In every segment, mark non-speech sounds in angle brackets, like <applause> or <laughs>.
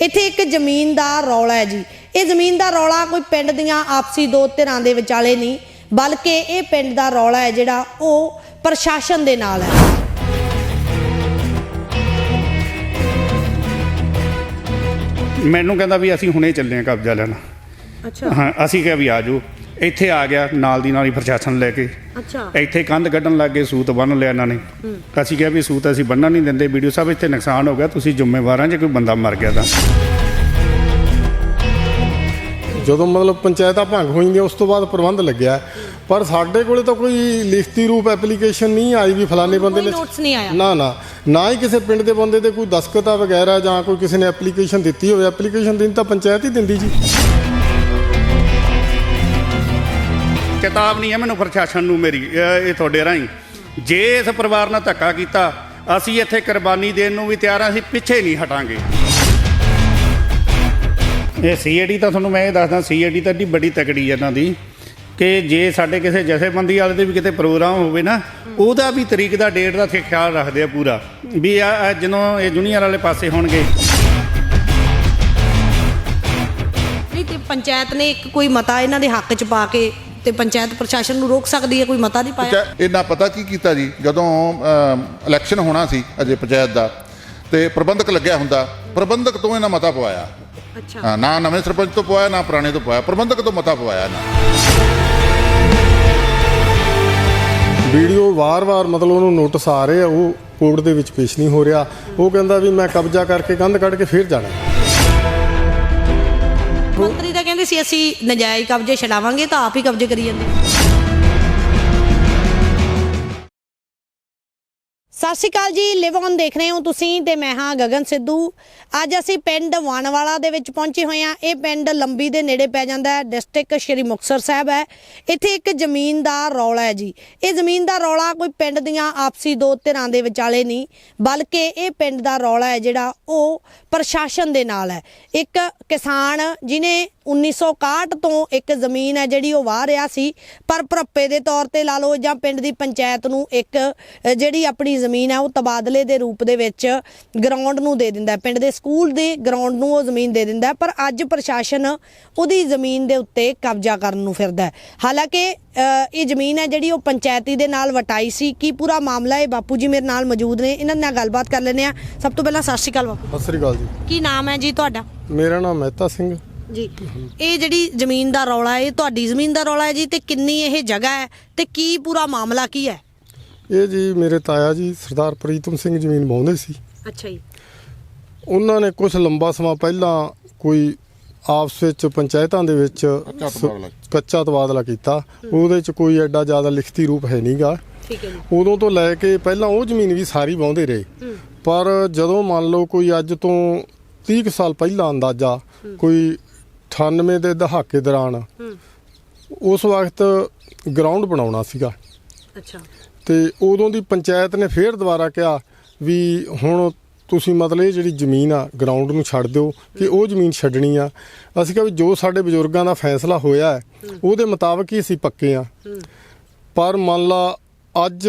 ਇੱਥੇ ਇੱਕ ਜ਼ਮੀਨ ਦਾ ਰੌਲਾ ਹੈ ਜੀ। ਇਹ ਜ਼ਮੀਨ ਦਾ ਰੌਲਾ ਕੋਈ ਪਿੰਡ ਦੀਆਂ ਆਪਸੀ ਦੋ ਧਿਰਾਂ ਦੇ ਵਿਚਾਲੇ ਨਹੀਂ ਬਲਕਿ ਇਹ ਪਿੰਡ ਦਾ ਰੌਲਾ ਹੈ ਜਿਹੜਾ ਉਹ ਪ੍ਰਸ਼ਾਸਨ ਦੇ ਨਾਲ ਹੈ। ਮੈਨੂੰ ਕਹਿੰਦਾ ਵੀ ਅਸੀਂ ਹੁਣੇ ਚੱਲੇ ਆ ਕਬਜ਼ਾ ਲੈਣ। ਅੱਛਾ। ਹਾਂ ਅਸੀਂ ਕਿਹਾ ਵੀ ਆ ਜਾਓ। ਇੱਥੇ ਆ ਗਿਆ ਨਾਲ ਦੀ ਨਾਲ ਹੀ ਪ੍ਰਸ਼ਾਸਨ ਲੈ ਕੇ। ਅੱਛਾ। ਇੱਥੇ ਕੰਧ ਕੱਢਣ ਲੱਗ ਗਏ ਸੂਤ ਬੰਨ ਲਿਆ ਇਹਨਾਂ ਨੇ। ਅਸੀਂ ਕਿਹਾ ਵੀ ਸੂਤ ਅਸੀਂ ਬੰਨਣ ਨਹੀਂ ਦਿੰਦੇ ਵੀਡੀਓ ਸਾਹਿਬ ਇੱਥੇ ਨੁਕਸਾਨ ਹੋ ਗਿਆ ਤੁਸੀਂ ਜ਼ਿੰਮੇਵਾਰਾਂ ਜੇ ਕੋਈ ਬੰਦਾ ਮਰ ਗਿਆ ਤਾਂ। ਜਦੋਂ ਮਤਲਬ ਪੰਚਾਇਤਾਂ ਭੰਗ ਹੋਈਆਂ ਉਸ ਤੋਂ ਬਾਅਦ ਪ੍ਰਬੰਧ ਲੱਗਿਆ। ਪਰ ਸਾਡੇ ਕੋਲੇ ਤਾਂ ਕੋਈ ਲਿਖਤੀ ਰੂਪ ਐਪਲੀਕੇਸ਼ਨ ਨਹੀਂ ਆਈ ਵੀ ਫਲਾਣੇ ਬੰਦੇ ਨੇ notice ਨਹੀਂ ਆਇਆ। ਨਾ ਨਾ। ਨਾ ਹੀ ਕਿਸੇ ਪਿੰਡ ਦੇ ਬੰਦੇ ਦੇ ਕੋਈ ਦਸਖਤ ਆ ਵਗੈਰਾ ਜਾਂ ਕੋਈ ਕਿਸੇ ਨੇ ਐਪਲੀਕੇਸ਼ਨ ਦਿੱਤੀ ਹੋਵੇ। ਐਪਲੀਕੇਸ਼ਨ ਦੇਣ ਤਾਂ ਪੰਚਾਇਤ ਹੀ ਦਿੰਦੀ ਜੀ। ਕਿਤਾਬ ਨਹੀਂ ਹੈ ਮੈਨੂੰ ਪ੍ਰਸ਼ਾਸਨ ਨੂੰ ਮੇਰੀ, ਅਹ ਇਹ ਤੁਹਾਡੇ ਰਾਹੀਂ। ਜੇ ਇਸ ਪਰਿਵਾਰ ਨਾਲ ਧੱਕਾ ਕੀਤਾ, ਅਸੀਂ ਇੱਥੇ ਕੁਰਬਾਨੀ ਦੇਣ ਨੂੰ ਵੀ ਤਿਆਰ ਹਾਂ, ਅਸੀਂ ਪਿੱਛੇ ਨਹੀਂ ਹਟਾਂਗੇ। ਇਹ ਸੀਏਡੀ ਤਾਂ ਤੁਹਾਨੂੰ ਮੈਂ ਇਹ ਦੱਸਦਾ ਸੀਏਡੀ ਤਾਂ ਏਡੀ ਬੜੀ ਤਕੜੀ ਹੈ ਇਹਨਾਂ ਦੀ, ਕਿ ਜੇ ਸਾਡੇ ਕਿਸੇ ਜਥੇਬੰਦੀ ਵਾਲੇ ਦੇ ਵੀ ਕਿਤੇ ਪ੍ਰੋਗਰਾਮ ਹੋਵੇ ਨਾ, ਉਹਦਾ ਵੀ ਤਰੀਕ ਦਾ ਡੇਟ ਦਾ ਖਿਆਲ ਰੱਖਦੇ ਆ ਪੂਰਾ, ਵੀ ਆ ਆ ਜਦੋਂ ਇਹ ਜੂਨੀਅਰ ਵਾਲੇ ਪਾਸੇ ਹੋਣਗੇ। ਨਹੀਂ ਤੇ ਪੰਚਾਇਤ ਨੇ ਇੱਕ ਕੋਈ ਮਤਾ ਇਹਨਾਂ ਦੇ ਹੱਕ 'ਚ ਪਾ ਕੇ ਤੇ ਪੰਚਾਇਤ ਪ੍ਰਸ਼ਾਸਨ ਨੂੰ ਰੋਕ ਸਕਦੀ ਹੈ ਕੋਈ ਮਤਾ ਨਹੀਂ ਪਾਇਆ। ਇਹਨਾਂ ਪਤਾ ਕੀ ਕੀਤਾ ਜੀ? ਜਦੋਂ ਇਲੈਕਸ਼ਨ ਹੋਣਾ ਸੀ ਅਜੇ ਪੰਚਾਇਤ ਦਾ ਤੇ ਪ੍ਰਬੰਧਕ ਲੱਗਿਆ ਹੁੰਦਾ ਪ੍ਰਬੰਧਕ ਤੋਂ ਇਹਨਾਂ ਮਤਾ ਪਵਾਇਆ। ਅੱਛਾ। ਹਾਂ, ਨਾ ਨਵੇਂ ਸਰਪੰਚ ਤੋਂ ਪਵਾਇਆ ਨਾ ਪੁਰਾਣੇ ਤੋਂ ਪਵਾਇਆ ਪ੍ਰਬੰਧਕ ਤੋਂ ਮਤਾ ਪਵਾਇਆ ਨਾ। ਵੀਡੀਓ ਵਾਰ-ਵਾਰ ਮਤਲਬ ਉਹਨੂੰ ਨੋਟਿਸ ਆ ਰਹੇ ਆ ਉਹ ਕੋਰਟ ਦੇ ਵਿੱਚ ਪੇਸ਼ ਨਹੀਂ ਹੋ ਰਿਹਾ। ਉਹ ਕਹਿੰਦਾ ਵੀ ਮੈਂ ਕਬਜ਼ਾ ਕਰਕੇ ਕੰਧ ਕੱਢ ਕੇ ਫੇਰ ਜਾਣਾ। ਮੰਤਰੀ ਸੀ ਅਸੀਂ ਨਜਾਇਜ਼ ਕਬਜ਼ੇ ਛਡਾਵਾਂਗੇ ਤਾਂ ਆਪ ਹੀ ਕਬਜ਼ੇ ਕਰੀ ਜਾਂਦੇ। ਸਤਿ ਸ਼੍ਰੀ ਅਕਾਲ ਜੀ ਲਿਵ ਔਨ ਦੇਖ ਰਹੇ ਹੋ ਤੁਸੀਂ ਤੇ ਮੈਂ ਹਾਂ ਗਗਨ ਸਿੱਧੂ। ਅੱਜ ਅਸੀਂ ਪਿੰਡ ਵਾਣਵਾਲਾ ਦੇ ਵਿੱਚ ਪਹੁੰਚੇ ਹੋਏ ਹਾਂ। ਇਹ ਪਿੰਡ ਲੰਬੀ ਦੇ ਨੇੜੇ ਪੈ ਜਾਂਦਾ ਹੈ, ਡਿਸਟ੍ਰਿਕਟ ਸ਼੍ਰੀ ਮੁਕਤਸਰ ਸਾਹਿਬ ਹੈ। ਇੱਥੇ ਇੱਕ ਜ਼ਮੀਨ ਦਾ ਰੌਲਾ ਹੈ ਜੀ। ਇਹ ਜ਼ਮੀਨ ਦਾ ਰੌਲਾ ਕੋਈ ਪਿੰਡ ਦੀਆਂ ਆਪਸੀ ਦੋ ਧਿਰਾਂ ਦੇ ਵਿਚਾਲੇ ਨਹੀਂ, ਬਲਕਿ ਇਹ ਪਿੰਡ ਦਾ ਰੌਲਾ ਹੈ ਜਿਹੜਾ ਉਹ ਪ੍ਰਸ਼ਾਸਨ ਦੇ ਨਾਲ ਹੈ। ਇੱਕ ਕਿਸਾਨ ਜਿਨੇ 1961 ਤੋਂ ਇੱਕ ਜ਼ਮੀਨ ਹੈ ਜਿਹੜੀ ਉਹ ਵਾਹ ਰਿਹਾ ਸੀ, ਪਰ ਭਰੱਪੇ ਦੇ ਤੌਰ ਤੇ ਲਾ ਲਓ ਜਾਂ ਪਿੰਡ ਦੀ ਪੰਚਾਇਤ ਨੂੰ ਇੱਕ ਜਿਹੜੀ ਆਪਣੀ ਜ਼ਮੀਨ ਹੈ ਉਹ ਤਬਾਦਲੇ ਦੇ ਰੂਪ ਦੇ ਵਿੱਚ ਗਰਾਊਂਡ ਨੂੰ ਦੇ ਦਿੰਦਾ। ਪਿੰਡ ਦੇ ਸਕੂਲ ਦੇ ਗਰਾਊਂਡ ਨੂੰ ਉਹ ਜ਼ਮੀਨ ਦੇ ਦਿੰਦਾ ਪਰ ਅੱਜ ਪ੍ਰਸ਼ਾਸਨ ਉਹਦੀ ਜ਼ਮੀਨ ਦੇ ਉੱਤੇ ਕਬਜ਼ਾ ਕਰਨ ਨੂੰ ਫਿਰਦਾ। ਹਾਲਾਂਕਿ ਇਹ ਜ਼ਮੀਨ ਹੈ ਜਿਹੜੀ ਉਹ ਪੰਚਾਇਤੀ ਦੇ ਨਾਲ ਵਟਾਈ ਸੀ। ਕੀ ਪੂਰਾ ਮਾਮਲਾ ਹੈ? ਬਾਪੂ ਜੀ ਮੇਰੇ ਨਾਲ ਮੌਜੂਦ ਨੇ। ਇਹਨਾਂ ਨਾਲ ਗੱਲਬਾਤ ਕਰ ਲੈਂਦੇ ਆ ਸਭ ਤੋਂ ਪਹਿਲਾਂ ਸਤਿ ਸ਼੍ਰੀ ਅਕਾਲ ਬਾਪੂ। ਸਤਿ ਸ੍ਰੀ ਅਕਾਲ ਜੀ। ਕੀ ਨਾਮ ਹੈ ਜੀ ਤੁਹਾਡਾ? ਮੇਰਾ ਨਾਮ ਮਹਿਤਾ ਸਿੰਘ। ਜੀ। ਇਹ ਜਿਹੜੀ ਜ਼ਮੀਨ ਦਾ ਰੌਲਾ ਹੈ ਇਹ ਤੁਹਾਡੀ ਜ਼ਮੀਨ ਦਾ ਰੌਲਾ ਹੈ ਜੀ ਤੇ ਕਿੰਨੀ ਇਹ ਜਗ੍ਹਾ ਹੈ ਤੇ ਕੀ ਪੂਰਾ ਮਾਮਲਾ ਕੀ ਹੈ? ਇਹ ਜੀ ਮੇਰੇ ਤਾਇਆ ਜੀ ਸਰਦਾਰ ਪ੍ਰੀਤਮ ਸਿੰਘ ਜ਼ਮੀਨ ਵਾਹੁੰਦੇ ਸੀ। ਅੱਛਾ ਜੀ। ਉਹਨਾਂ ਨੇ ਕੁਝ ਲੰਬਾ ਸਮਾਂ ਪਹਿਲਾਂ ਕੋਈ ਆਪਸ ਵਿੱਚ ਪੰਚਾਇਤਾਂ ਦੇ ਵਿੱਚ। ਕੱਚਾ ਤਬਾਦਲਾ ਕੀਤਾ। ਉਹਦੇ ਚ ਕੋਈ ਐਡਾ ਜ਼ਿਆਦਾ ਲਿਖਤੀ ਰੂਪ ਹੈ ਨਹੀਂਗਾ ਠੀਕ ਹੈ ਜੀ। ਉਦੋਂ ਤੋਂ ਲੈ ਕੇ ਪਹਿਲਾਂ ਉਹ ਜ਼ਮੀਨ ਵੀ ਸਾਰੀ ਵਾਹੁੰਦੇ ਰਹੇ। ਪਰ ਜਦੋਂ ਮੰਨ ਲਓ ਕੋਈ ਅੱਜ ਤੋਂ 30 ਕੁ ਸਾਲ ਪਹਿਲਾਂ ਅੰਦਾਜ਼ਾ ਕੋਈ 98 ਦੇ ਦਹਾਕੇ ਦੌਰਾਨ ਉਸ ਵਕਤ ਗਰਾਊਂਡ ਬਣਾਉਣਾ ਸੀਗਾ। ਅੱਛਾ। ਤੇ ਉਦੋਂ ਦੀ ਪੰਚਾਇਤ ਨੇ ਫੇਰ ਦੁਬਾਰਾ ਕਿਹਾ ਵੀ ਹੁਣ ਤੁਸੀਂ ਮਤਲਬ ਇਹ ਜਿਹੜੀ ਜ਼ਮੀਨ ਆ ਗਰਾਊਂਡ ਨੂੰ ਛੱਡ ਦਿਓ ਕਿ ਉਹ ਜ਼ਮੀਨ ਛੱਡਣੀ ਆ। ਅਸੀਂ ਕਿਹਾ ਵੀ ਜੋ ਸਾਡੇ ਬਜ਼ੁਰਗਾਂ ਦਾ ਫੈਸਲਾ ਹੋਇਆ ਹੈ, ਉਹਦੇ ਮੁਤਾਬਕ ਹੀ ਅਸੀਂ ਪੱਕੇ ਆ। ਪਰ ਮੰਨ ਲਾ ਅੱਜ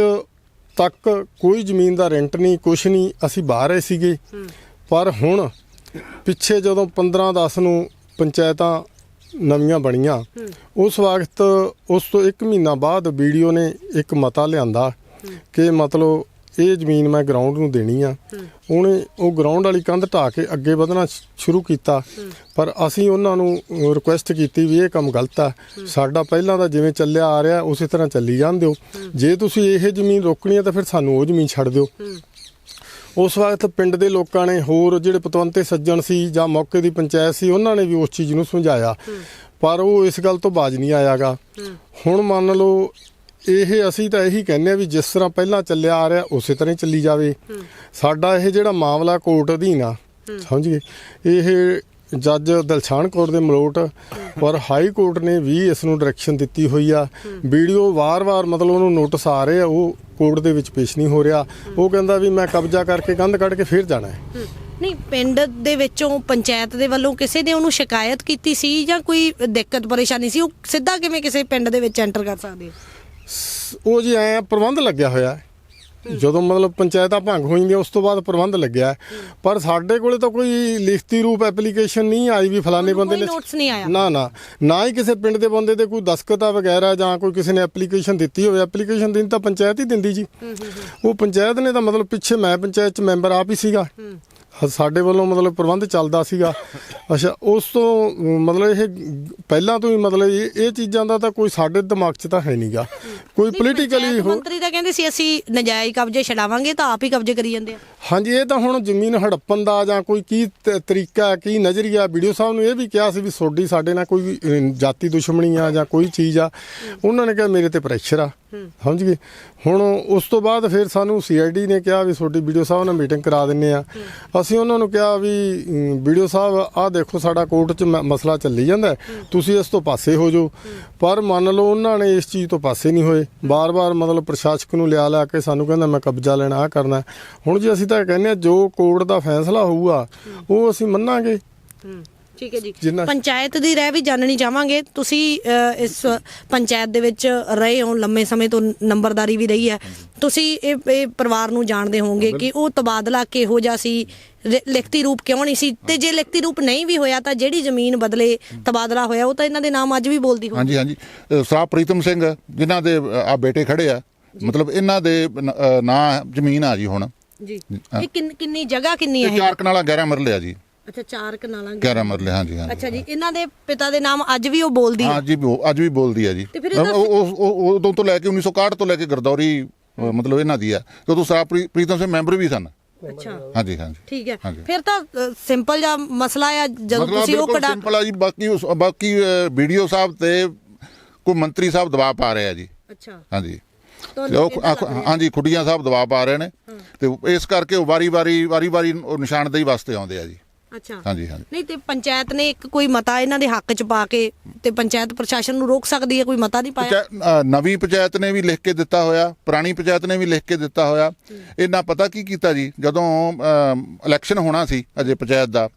ਤੱਕ ਕੋਈ ਜ਼ਮੀਨ ਦਾ ਰੈਂਟ ਨਹੀਂ, ਕੁਛ ਨਹੀਂ, ਅਸੀਂ ਬਾਹਰ ਆਏ ਸੀਗੇ। ਪਰ ਹੁਣ ਪਿੱਛੇ ਜਦੋਂ 15 10 ਨੂੰ ਪੰਚਾਇਤਾਂ ਨਵੀਆਂ ਬਣੀਆਂ। ਉਸ ਵਕਤ ਉਸ ਤੋਂ 1 ਮਹੀਨਾ ਬਾਅਦ ਵੀਡੀਓ ਨੇ ਇੱਕ ਮਤਾ ਲਿਆਂਦਾ ਕਿ ਮਤਲਬ ਇਹ ਜ਼ਮੀਨ ਮੈਂ ਗਰਾਊਂਡ ਨੂੰ ਦੇਣੀ ਆ। ਉਹਨੇ ਉਹ ਗਰਾਊਂਡ ਵਾਲੀ ਕੰਧ ਢਾ ਕੇ ਅੱਗੇ ਵਧਣਾ ਸ਼ੁਰੂ ਕੀਤਾ। ਪਰ ਅਸੀਂ ਉਹਨਾਂ ਨੂੰ ਰਿਕੁਐਸਟ ਕੀਤੀ ਵੀ ਇਹ ਕੰਮ ਗਲਤ ਆ। ਸਾਡਾ ਪਹਿਲਾਂ ਦਾ ਜਿਵੇਂ ਚੱਲਿਆ ਆ ਰਿਹਾ ਉਸੇ ਤਰ੍ਹਾਂ ਚੱਲੀ ਜਾਣ ਦਿਓ। ਜੇ ਤੁਸੀਂ ਇਹ ਜ਼ਮੀਨ ਰੋਕਣੀ ਆ ਤਾਂ ਫਿਰ ਸਾਨੂੰ ਉਹ ਜ਼ਮੀਨ ਛੱਡ ਦਿਓ। ਉਸ ਵਕਤ ਪਿੰਡ ਦੇ ਲੋਕਾਂ ਨੇ ਹੋਰ ਜਿਹੜੇ ਪਤਵੰਤੇ ਸੱਜਣ ਸੀ ਜਾਂ ਮੌਕੇ ਦੀ ਪੰਚਾਇਤ ਸੀ ਉਹਨਾਂ ਨੇ ਵੀ ਉਸ ਚੀਜ਼ ਨੂੰ ਸਮਝਾਇਆ। ਪਰ ਉਹ ਇਸ ਗੱਲ ਤੋਂ ਬਾਜ ਨਹੀਂ ਆਇਆਗਾ। ਹੁਣ ਮੰਨ ਲਓ ਇਹ ਅਸੀਂ ਤਾਂ ਇਹੀ ਕਹਿੰਦੇ ਆ ਵੀ ਜਿਸ ਤਰ੍ਹਾਂ ਪਹਿਲਾਂ ਚੱਲਿਆ ਆ ਰਿਹਾ ਉਸੇ ਤਰ੍ਹਾਂ ਹੀ ਚੱਲੀ ਜਾਵੇ। ਸਾਡਾ ਇਹ ਜਿਹੜਾ ਮਾਮਲਾ ਕੋਰਟ ਅਧੀਨ ਆ ਸਮਝ ਗਏ? ਇਹ ਜੱਜ ਦਲਸ਼ਾਨ ਕੌਰ ਦੇ ਮਲੋਟ ਪਰ ਹਾਈ ਕੋਰਟ ਨੇ ਵੀ ਇਸ ਨੂੰ ਡਾਇਰੈਕਸ਼ਨ ਦਿੱਤੀ ਹੋਈ ਆ। ਵੀਡੀਓ ਵਾਰ-ਵਾਰ ਮਤਲਬ ਉਹਨੂੰ ਨੋਟਿਸ ਆ ਰਹੇ ਆ ਉਹ ਕੋਰਟ ਦੇ ਵਿੱਚ ਪੇਸ਼ ਨਹੀਂ ਹੋ ਰਿਹਾ। ਉਹ ਕਹਿੰਦਾ ਵੀ ਮੈਂ ਕਬਜ਼ਾ ਕਰਕੇ ਕੰਧ ਕੱਢ ਕੇ ਫੇਰ ਜਾਣਾ ਹੈ। ਨਹੀਂ ਪਿੰਡ ਦੇ ਵਿੱਚੋਂ ਪੰਚਾਇਤ ਦੇ ਵੱਲੋਂ ਕਿਸੇ ਨੇ ਉਹਨੂੰ ਸ਼ਿਕਾਇਤ ਕੀਤੀ ਸੀ ਜਾਂ ਕੋਈ ਦਿੱਕਤ ਪਰੇਸ਼ਾਨੀ ਸੀ? ਉਹ ਸਿੱਧਾ ਕਿਵੇਂ ਕਿਸੇ ਪਿੰਡ ਦੇ ਵਿੱਚ ਐਂਟਰ ਕਰ ਸਕਦੇ ਉਹ ਜੀ ਐ ਪ੍ਰਬੰਧ ਲੱਗਿਆ ਹੋਇਆ ਹੈ। ਜਦੋਂ ਮਤਲਬ ਪੰਚਾਇਤਾਂ ਭੰਗ ਹੋ ਜਾਂਦੀਆਂ ਉਸ ਤੋਂ ਬਾਅਦ ਪ੍ਰਬੰਧ ਲੱਗਿਆ। ਪਰ ਸਾਡੇ ਕੋਲੇ ਤਾਂ ਕੋਈ ਲਿਖਤੀ ਰੂਪ ਐਪਲੀਕੇਸ਼ਨ ਨਹੀਂ ਆਈ ਵੀ ਫਲਾਣੇ ਬੰਦੇ ਨਹੀਂ ਆਇਆ? ਨਾ ਨਾ। ਨਾ ਹੀ ਕਿਸੇ ਪਿੰਡ ਦੇ ਬੰਦੇ ਦੇ ਕੋਈ ਦਸਕਤਾ ਵਗੈਰਾ ਜਾਂ ਕੋਈ ਕਿਸੇ ਨੇ ਐਪਲੀਕੇਸ਼ਨ ਦਿੱਤੀ ਹੋਵੇ। ਐਪਲੀਕੇਸ਼ਨ ਦੇਣੀ ਤਾਂ ਪੰਚਾਇਤ ਹੀ ਦਿੰਦੀ ਜੀ। ਉਹ ਪੰਚਾਇਤ ਨੇ ਤਾਂ ਮਤਲਬ ਪਿੱਛੇ ਮੈਂ ਪੰਚਾਇਤ ਚ ਮੈਂਬਰ ਆਪ ਹੀ ਸੀਗਾ। ਸਾਡੇ ਵੱਲੋਂ ਮਤਲਬ ਪ੍ਰਬੰਧ ਚੱਲਦਾ ਸੀਗਾ। ਅੱਛਾ ਉਸ ਤੋਂ ਮਤਲਬ ਇਹ ਪਹਿਲਾਂ ਤੋਂ ਹੀ ਮਤਲਬ ਇਹ ਇਹ ਚੀਜ਼ਾਂ ਦਾ ਤਾਂ ਕੋਈ ਸਾਡੇ ਦਿਮਾਗ 'ਚ ਤਾਂ ਹੈ ਨਹੀਂਗਾ। ਕੋਈ ਪੋਲੀਟੀਕਲੀ ਮੰਤਰੀ ਤਾਂ ਕਹਿੰਦੇ ਸੀ ਅਸੀਂ ਨਜਾਇਜ਼ ਕਬਜ਼ੇ ਛਡਾਵਾਂਗੇ ਤਾਂ ਆਪ ਹੀ ਕਬਜ਼ੇ ਕਰੀ ਜਾਂਦੇ ਆ। ਹਾਂਜੀ ਇਹ ਤਾਂ ਹੁਣ ਜ਼ਮੀਨ ਹੜੱਪਣ ਦਾ ਜਾਂ ਕੋਈ ਕੀ ਤਰੀਕਾ ਕੀ ਨਜ਼ਰੀਆ? ਵੀਡੀਓ ਸਾਹਿਬ ਨੂੰ ਇਹ ਵੀ ਕਿਹਾ ਸੀ ਵੀ ਸੋਡੀ ਸਾਡੇ ਨਾਲ ਕੋਈ ਜਾਤੀ ਦੁਸ਼ਮਣੀ ਆ ਜਾਂ ਕੋਈ ਚੀਜ਼ ਆ ਉਹਨਾਂ ਨੇ ਕਿਹਾ ਮੇਰੇ ਤੇ ਪ੍ਰੈਸ਼ਰ ਆ। ਸਮਝ ਗਏ? ਹੁਣ ਉਸ ਤੋਂ ਬਾਅਦ ਫਿਰ ਸਾਨੂੰ ਸੀਆਈਡੀ ਨੇ ਕਿਹਾ ਵੀ ਤੁਹਾਡੀ ਵੀਡੀਓ ਸਾਹਿਬ ਨਾਲ ਮੀਟਿੰਗ ਕਰਾ ਦਿੰਨੇ ਆ। ਅਸੀਂ ਉਹਨਾਂ ਨੂੰ ਕਿਹਾ ਵੀ ਵੀਡੀਓ ਸਾਹਿਬ ਆਹ ਦੇਖੋ ਸਾਡਾ ਕੋਰਟ 'ਚ ਮਸਲਾ ਚੱਲੀ ਜਾਂਦਾ ਤੁਸੀਂ ਇਸ ਤੋਂ ਪਾਸੇ ਹੋ ਜਾਓ। ਪਰ ਮੰਨ ਲਓ ਉਹਨਾਂ ਨੇ ਇਸ ਚੀਜ਼ ਤੋਂ ਪਾਸੇ ਨਹੀਂ ਹੋਏ। ਬਾਰ-ਬਾਰ ਮਤਲਬ ਪ੍ਰਸ਼ਾਸਕ ਨੂੰ ਲਿਆ ਲਿਆ ਕੇ ਸਾਨੂੰ ਕਹਿੰਦਾ ਮੈਂ ਕਬਜ਼ਾ ਲੈਣਾ ਆ ਕਰਨਾ। ਹੁਣ ਜੀ ਅਸੀਂ ਤਾਂ ਕਹਿੰਦੇ ਆ ਜੋ ਕੋਰਟ ਦਾ ਫੈਸਲਾ ਹੋਊਗਾ ਉਹ ਅਸੀਂ ਮੰਨਾਂਗੇ। ਠੀਕ ਹੈ ਜੀ। ਪੰਚਾਇਤ ਦੀ ਰਹਿ ਵੀ ਜਾਣਨੀ ਚਾਹਾਂਗੇ। ਤੁਸੀਂ ਇਸ ਪੰਚਾਇਤ ਦੇ ਵਿੱਚ ਰਹੇ ਹੋ ਲੰਮੇ ਸਮੇਂ ਤੋਂ ਨੰਬਰਦਾਰੀ ਵੀ ਰਹੀ ਹੈ। ਤੁਸੀਂ ਇਹ ਇਹ ਪਰਿਵਾਰ ਨੂੰ ਜਾਣਦੇ ਹੋਵੋਗੇ ਕਿ ਉਹ ਤਬਾਦਲਾ ਕਿਹੋ ਜਿਹਾ ਸੀ? ਲਿਖਤੀ ਰੂਪ ਕਿਉਂ ਨਹੀਂ ਸੀ? ਤੇ ਜੇ ਲਿਖਤੀ ਰੂਪ ਨਹੀਂ ਵੀ ਹੋਇਆ ਤਾਂ ਜਿਹੜੀ ਜ਼ਮੀਨ ਬਦਲੇ ਤਬਾਦਲਾ ਹੋਇਆ ਉਹ ਤਾਂ ਇਹਨਾਂ ਦੇ ਨਾਮ ਅੱਜ ਵੀ ਬੋਲਦੀ ਹੋਊ ਹਾਂਜੀ ਹਾਂਜੀ। ਸਰਾ ਪ੍ਰੀਤਮ ਸਿੰਘ ਜਿਨ੍ਹਾਂ ਦੇ ਆ ਬੇਟੇ ਖੜੇ ਆ। ਮਤਲਬ ਇਹਨਾਂ ਦੇ ਨਾਂ ਜ਼ਮੀਨ ਆ ਜੀ ਹੁਣ। ਜੀ। ਇਹ ਕਿੰਨ- ਕਿੰਨੀ ਜਗ੍ਹਾ ਕਿੰਨੀ ਇਹ ਹੈ ਚਾਰ ਕਨਾਲਾ 11 ਮਰਲੇ ਆ ਜੀ। ਅੱਛਾ ਚਾਰ ਕਨਾਲਾਂ 11 ਮਰਲੇ ਹਾਂਜੀ ਹਾਂਜੀ ਅੱਛਾ ਜੀ ਇਹਨਾਂ ਦੇ ਪਿਤਾ ਦੇ ਨਾਮ ਅੱਜ ਵੀ ਉਹ ਬੋਲਦੀ ਹੈ? ਹਾਂ ਜੀ ਬੋ- ਅੱਜ ਵੀ ਬੋਲਦੀ ਆ ਜੀ। ਤੇ ਫਿਰ ਇਹਦਾ- ਉਹ- ਉਹ- ਉਹ- ਉਦੋਂ ਤੋਂ ਲੈ ਕੇ 1961 ਤੋਂ ਲੈ ਕੇ ਗਰਦੌਰੀ ਅ, ਮਤਲਬ ਇਹਨਾਂ ਦੀ ਆ। ਸਰਾ ਪ੍ਰੀ- ਪ੍ਰੀਤਮ ਸਿੰਘ ਮੈਂਬਰ ਵੀ ਸਨ। ਅੱਛਾ। ਹਾਂਜੀ ਹਾਂਜੀ। ਠੀਕ ਹੈ। ਹਾਂਜੀ। ਫਿਰ ਤਾਂ ਸਿੰਪਲ ਜਿਹਾ ਮਸਲਾ ਆ ਜਦੋਂ ਮਤਲਬ ਤੁਸੀਂ ਉਹ ਬਿਲਕੁਲ ਕਢਾ ਸਿੰਪਲ ਆ ਜੀ ਬਾਕੀ ਉਸ- ਬਾਕੀ ਵੀਡੀਓ ਸਾਹਿਬ ਤੇ ਕੋਈ ਮੰਤਰੀ ਸਾਹਿਬ ਦਬਾਅ ਪਾ ਰਹੇ ਆ ਜੀ। ਅੱਛਾ। ਹਾਂਜੀ। ਤੇ ਉਹ? ਹਾਂਜੀ ਖੁੱਡੀਆਂ ਸਾਹਿਬ ਦਬਾਅ ਪਾ ਰਹੇ ਨੇ ਤੇ ਇਸ ਕਰਕੇ ਉਹ ਵਾਰੀ-ਵਾਰੀ ਵਾਰੀ-ਵਾਰੀ ਉਹ ਨਿਸ਼ਾਨਦੇਹੀ ਵਾਸਤੇ ਆਉਂਦੇ ਆ ਜੀ। ਅੱਛਾ। ਹਾਂਜੀ ਹਾਂਜੀ। ਨਹੀਂ ਤੇ ਪੰਚਾਇਤ ਨੇ ਇੱਕ ਕੋਈ ਮਤਾ ਇਹਨਾਂ ਦੇ ਹੱਕ ਚ ਪਾ ਕੇ ਤੇ ਪੰਚਾਇਤ ਪ੍ਰਸ਼ਾਸਨ ਨੂੰ ਰੋਕ ਸਕਦੀ ਹੈ? ਕੋਈ ਮਤਾ ਨਹੀਂ ਪਾਇਆ? ਪੰਚਾਇਤ- ਅ, ਨਵੀਂ ਪੰਚਾਇਤ ਨੇ ਵੀ ਲਿਖ ਕੇ ਦਿੱਤਾ ਹੋਇਆ ਪੁਰਾਣੀ ਪੰਚਾਇਤ ਨੇ ਵੀ ਲਿਖ ਕੇ ਦਿੱਤਾ ਹੋਇਆ। ਇਹਨਾਂ ਪਤਾ ਕੀ ਕੀਤਾ ਜੀ? ਜਦੋਂ ਇਲੈਕਸ਼ਨ ਹੋਣਾ ਸੀ ਅਜੇ ਪੰਚਾਇਤ ਦਾ